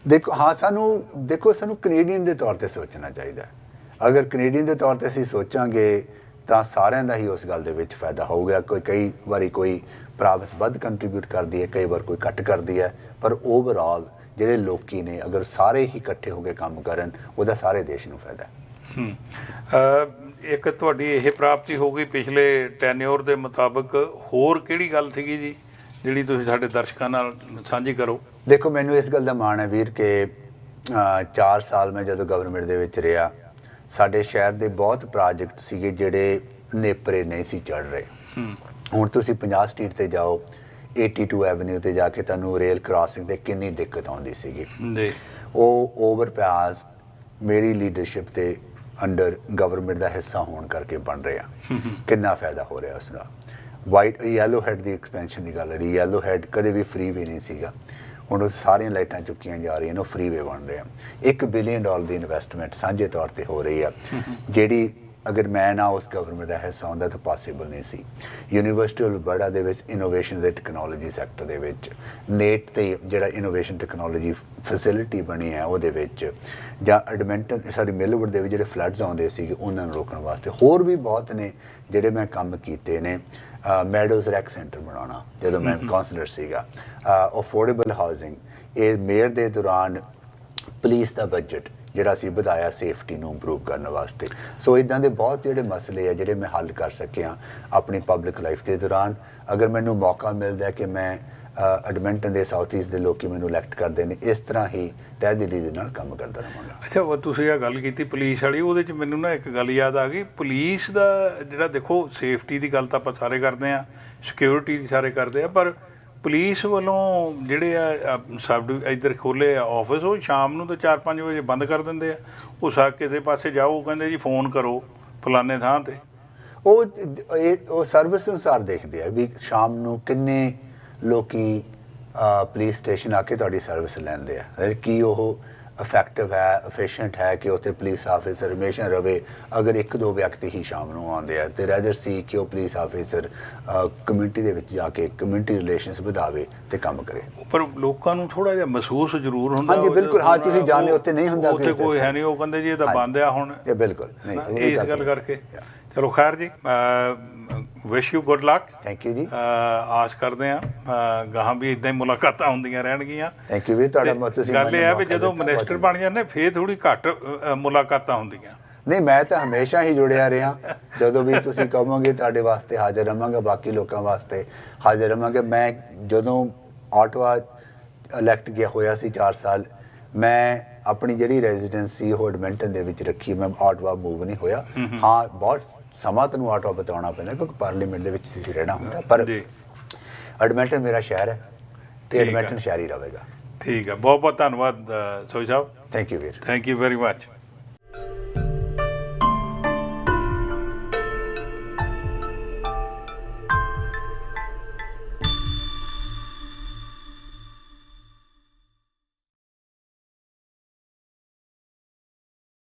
ਦੇਖੋ ਹਾਂ ਸਾਨੂੰ ਦੇਖੋ ਸਾਨੂੰ ਕੈਨੇਡੀਅਨ ਦੇ ਤੌਰ ਤੇ ਸੋਚਣਾ ਚਾਹੀਦਾ ਹੈ। ਅਗਰ ਕੈਨੇਡੀਅਨ ਦੇ ਤੌਰ ਤੇ ਅਸੀਂ ਸੋਚਾਂਗੇ ਤਾਂ ਸਾਰਿਆਂ ਦਾ ਹੀ ਉਸ ਗੱਲ ਦੇ ਵਿੱਚ ਫਾਇਦਾ ਹੋਊਗਾ। ਕੋਈ ਕਈ ਵਾਰੀ ਕੋਈ ਪ੍ਰੋਵਿੰਸ ਵੱਧ ਕੰਟਰੀਬਿਊਟ ਕਰਦੀ ਹੈ ਕਈ ਵਾਰ ਕੋਈ ਘੱਟ ਕਰਦੀ ਹੈ ਪਰ ਓਵਰਆਲ ਜਿਹੜੇ ਲੋਕੀ ਨੇ ਅਗਰ ਸਾਰੇ ਹੀ ਇਕੱਠੇ ਹੋ ਕੇ ਕੰਮ ਕਰਨ ਉਹਦਾ ਸਾਰੇ ਦੇਸ਼ ਨੂੰ ਫਾਇਦਾ ਹੈ। ਇੱਕ ਤੁਹਾਡੀ ਇਹ ਪ੍ਰਾਪਤੀ ਹੋ ਗਈ ਪਿਛਲੇ ਟੈਨਿਓਰ ਦੇ ਮੁਤਾਬਕ ਹੋਰ ਕਿਹੜੀ ਗੱਲ ਸੀਗੀ ਜੀ ਜਿਹੜੀ ਤੁਸੀਂ ਸਾਡੇ ਦਰਸ਼ਕਾਂ ਨਾਲ ਸਾਂਝੀ ਕਰੋ? ਦੇਖੋ ਮੈਨੂੰ ਇਸ ਗੱਲ ਦਾ ਮਾਣ ਹੈ ਵੀਰ ਕਿ 4 ਸਾਲ ਮੈਂ ਜਦੋਂ ਗਵਰਨਮੈਂਟ ਦੇ ਵਿੱਚ ਰਿਹਾ ਸਾਡੇ ਸ਼ਹਿਰ ਦੇ ਬਹੁਤ ਪ੍ਰੋਜੈਕਟ ਸੀਗੇ ਜਿਹੜੇ ਨੇਪਰੇ ਨਹੀਂ ਸੀ ਚੜ ਰਹੇ। ਹੁਣ ਤੁਸੀਂ 50 ਸਟਰੀਟ ਤੇ ਜਾਓ 82 ਐਵਨਿਊ ਤੇ ਜਾ ਕੇ ਤੁਹਾਨੂੰ ਰੇਲ ਕ੍ਰਾਸਿੰਗ ਤੇ ਕਿੰਨੀ ਦਿੱਕਤ ਆਉਂਦੀ ਸੀਗੀ। ਜੀ। ਉਹ ਓਵਰਪਾਸ ਮੇਰੀ ਲੀਡਰਸ਼ਿਪ ਤੇ ਅੰਡਰ ਗਵਰਨਮੈਂਟ ਦਾ ਹਿੱਸਾ ਹੋਣ ਕਰਕੇ ਬਣ ਰਿਹਾ ਕਿੰਨਾ ਫਾਇਦਾ ਹੋ ਰਿਹਾ ਉਸ ਦਾ ਵਾਈਟ ਯੈਲੋ ਹੈਡ ਦੀ ਐਕਸਪੈਂਸ਼ਨ ਦੀ ਗੱਲ ਹੈ ਯੈਲੋ ਹੈਡ ਕਦੇ ਵੀ ਫ੍ਰੀ ਵੀ ਨਹੀਂ ਸੀਗਾ। ਹੁਣ ਉਹ ਸਾਰੀਆਂ ਲਾਈਟਾਂ ਚੁੱਕੀਆਂ ਜਾ ਰਹੀਆਂ ਨੇ, ਉਹ ਫ੍ਰੀਵੇ ਬਣ ਰਿਹਾ 1 ਬਿਲੀਅਨ ਡਾਲਰ ਦੀ ਇਨਵੈਸਟਮੈਂਟ ਸਾਂਝੇ ਤੌਰ ਤੇ ਹੋ ਰਹੀ ਆ। ਜਿਹੜੀ ਅਗਰ ਮੈਂ ਨਾ ਉਸ ਗਵਰਨਮੈਂਟ ਦਾ ਹਿੱਸਾ ਹੁੰਦਾ ਤਾਂ ਪੋਸੀਬਲ ਨਹੀਂ ਸੀ। ਯੂਨੀਵਰਸਿਟੀ ਆਫ ਦੇ ਵਿੱਚ ਇਨੋਵੇਸ਼ਨ ਦੇ ਟੈਕਨੋਲੋਜੀ ਸੈਕਟਰ ਦੇ ਵਿੱਚ ਨੇਟ ਤੇ ਜਿਹੜਾ ਇਨੋਵੇਸ਼ਨ ਟੈਕਨੋਲੋਜੀ ਫੈਸਿਲਿਟੀ ਬਣੀ ਹੈ ਉਹਦੇ ਵਿੱਚ, ਜਾਂ ਐਡਮਿੰਟਨ ਸਾਰੀ ਮਿਲਵੁੱਡ ਦੇ ਵਿੱਚ ਜਿਹੜੇ ਫਲੱਡਸ ਆਉਂਦੇ ਸੀਗੇ, ਉਹਨਾਂ ਨੂੰ ਰੋਕਣ ਵਾਸਤੇ। ਹੋਰ ਵੀ ਬਹੁਤ ਨੇ ਜਿਹੜੇ ਮੈਂ ਕੰਮ ਕੀਤੇ ਨੇ। ਮੈਡੋਜ਼ ਰੈਕ ਸੈਂਟਰ ਬਣਾਉਣਾ ਜਦੋਂ ਮੈਂ ਕਾਉਂਸਲਰ ਸੀਗਾ। ਅਫੋਰਡੇਬਲ ਹਾਊਸਿੰਗ ਇਹ ਮੇਅਰ ਦੇ ਦੌਰਾਨ ਪੁਲਿਸ ਦਾ ਬਜਟ ਜਿਹੜਾ ਸੀ ਵਧਾਇਆ ਸੇਫਟੀ ਨੂੰ ਇੰਪਰੂਵ ਕਰਨ ਵਾਸਤੇ। ਸੋ ਇਦਾਂ ਦੇ ਬਹੁਤ ਜਿਹੜੇ ਮਸਲੇ ਆ ਜਿਹੜੇ ਮੈਂ ਹੱਲ ਕਰ ਸਕਿਆ ਆਪਣੀ ਪਬਲਿਕ ਲਾਈਫ ਦੇ ਦੌਰਾਨ। ਅਗਰ ਮੈਨੂੰ ਮੌਕਾ ਮਿਲਦਾ ਕਿ ਮੈਂ ਐਡਮਿੰਟਨ ਦੇ ਸਾਊਥ ਈਸਟ ਦੇ ਲੋਕੀ ਮੈਨੂੰ ਇਲੈਕਟ ਕਰਦੇ ਨੇ ਇਸ ਤਰ੍ਹਾਂ ਹੀ ਤਹਿ ਦਿਲੀ ਦੇ ਨਾਲ ਕੰਮ ਕਰਦਾ ਰਹਾਂਗਾ। ਅੱਛਾ ਉਹ ਤੁਸੀਂ ਇਹ ਗੱਲ ਕੀਤੀ ਪੁਲਿਸ ਵਾਲੀ ਉਹਦੇ ਚ ਮੈਨੂੰ ਨਾ ਇੱਕ ਗੱਲ ਯਾਦ ਆ ਗਈ। ਪੁਲਿਸ ਦਾ ਜਿਹੜਾ ਦੇਖੋ ਸੇਫਟੀ ਦੀ ਗੱਲ ਤਾਂ ਆਪਾਂ ਸਾਰੇ ਕਰਦੇ ਆ ਸਿਕਿਉਰਿਟੀ ਦੀ ਸਾਰੇ ਕਰਦੇ ਆ ਪਰ ਪੁਲਿਸ ਵੱਲੋਂ ਜਿਹੜੇ ਆ ਸਬ ਇੱਧਰ ਖੋਲੇ ਆ ਆਫਿਸ ਉਹ ਸ਼ਾਮ ਨੂੰ ਤਾਂ 4-5 ਵਜੇ ਬੰਦ ਕਰ ਦਿੰਦੇ ਆ। ਉਹ ਸਾ ਕਿਸੇ ਪਾਸੇ ਜਾਓ ਕਹਿੰਦੇ ਜੀ ਫੋਨ ਕਰੋ ਫਲਾਣੇ ਥਾਂ ਤੇ। ਉਹ ਇਹ ਉਹ ਸਰਵਿਸ ਅਨੁਸਾਰ ਦੇਖਦੇ ਆ ਵੀ ਸ਼ਾਮ ਨੂੰ ਕਿੰਨੇ ਲੋਕੀ ਪੁਲਿਸ ਸਟੇਸ਼ਨ ਆ ਕੇ ਤੁਹਾਡੀ ਸਰਵਿਸ ਲੈਂਦੇ ਆ। ਕੀ ਉਹ ਇਫੈਕਟਿਵ ਹੈ ਐਫੀਸ਼ੀਐਂਟ ਹੈ ਕਿ ਉੱਥੇ ਪੁਲਿਸ ਆਫੀਸਰ ਹਮੇਸ਼ਾ ਰਵੇ? ਅਗਰ ਇੱਕ ਦੋ ਵਿਅਕਤੀ ਹੀ ਸ਼ਾਮ ਨੂੰ ਆਉਂਦੇ ਆ ਤੇ ਰੈਦਰ ਸੀ ਕਿ ਉਹ ਪੁਲਿਸ ਆਫੀਸਰ ਕਮਿਊਨਿਟੀ ਦੇ ਵਿੱਚ ਜਾ ਕੇ ਕਮਿਊਨਿਟੀ ਰਿਲੇਸ਼ਨਸ ਵਧਾਵੇ ਤੇ ਕੰਮ ਕਰੇ। ਪਰ ਲੋਕਾਂ ਨੂੰ ਥੋੜਾ ਜਿਹਾ ਮਹਿਸੂਸ ਜ਼ਰੂਰ ਹੁੰਦਾ ਹਾਂਜੀ, ਬਿਲਕੁਲ, ਹਾਂ, ਤੁਸੀਂ ਜਾਣਦੇ ਉੱਥੇ ਨਹੀਂ ਹੁੰਦਾ ਉੱਥੇ ਕੋਈ ਹੈ ਨਹੀਂ ਉਹ ਕਹਿੰਦੇ ਜੀ ਇਹ ਤਾਂ। ਬੰਦ ਆ ਹੁਣ। ਇਹ ਬਿਲਕੁਲ। ਨਹੀਂ ਇਸ ਗੱਲ ਕਰਕੇ. ਚਲੋ ਖੈਰ ਜੀ wish you good luck thank you ਜੀ। ਆਸ ਕਰਦੇ ਆ ਗਾਹਾਂ ਵੀ ਇਦਾਂ ਹੀ ਮੁਲਾਕਾਤਾਂ ਹੁੰਦੀਆਂ ਰਹਿਣਗੀਆਂ। ਥੈਂਕ ਯੂ ਵੀ ਤੁਹਾਡਾ ਤੇ ਮ- ਤੁਸੀਂ ਗੱਲ ਇਹ ਹੈ ਵੀ ਜਦੋਂ ਮਿਨਿਸਟਰ ਬਣ ਜਾਂਦੇ ਫੇਰ ਥੋੜੀ ਘੱਟ ਮੁਲਾਕਾਤਾਂ ਹੁੰਦੀਆਂ। ਨਹੀਂ ਮੈਂ ਤਾਂ ਹਮੇਸ਼ਾ ਹੀ ਜੁੜਿਆ ਰਿਹਾ। ਜਦੋਂ ਵੀ ਤੁਸੀਂ ਕਹੋਗੇ ਤੁਹਾਡੇ ਵਾਸਤੇ ਹਾਜ਼ਰ ਰਵਾਂਗਾ ਬਾਕੀ ਲੋਕਾਂ ਵਾਸਤੇ ਹਾਜ਼ਰ ਰਵਾਂਗਾ। ਮੈਂ ਜਦੋਂ ਆਟਵਾ ਇਲੈਕਟ ਗਿਆ ਹੋਇਆ ਸੀ 4 ਸਾਲ ਮੈਂ ਆਪਣੀ ਜਿਹੜੀ ਰੈਜ਼ੀਡੈਂਸੀ ਉਹ ਐਡਮਿੰਟਨ ਦੇ ਵਿੱਚ ਰੱਖੀ ਮੈਂ ਆਟਵਾ ਮੂਵ ਨਹੀਂ ਹੋਇਆ। ਹਾਂ ਬਹੁਤ ਸਮਾਂ ਤੈਨੂੰ ਆਟਵਾ ਬਤਾਉਣਾ ਪੈਂਦਾ ਕਿਉਂਕਿ ਪਾਰਲੀਮੈਂਟ ਦੇ ਵਿੱਚ ਤੁਸੀਂ ਰਹਿਣਾ ਹੁੰਦਾ। ਪਰ ਐਡਮਿੰਟਨ ਮੇਰਾ ਸ਼ਹਿਰ ਹੈ ਤੇ। ਐਡਮਿੰਟਨ ਸ਼ਹਿਰ ਹੀ ਰਹੇਗਾ। ਠੀਕ ਹੈ। ਬਹੁਤ ਬਹੁਤ ਧੰਨਵਾਦ Sohi sahib. Thank you Veer. Thank you very much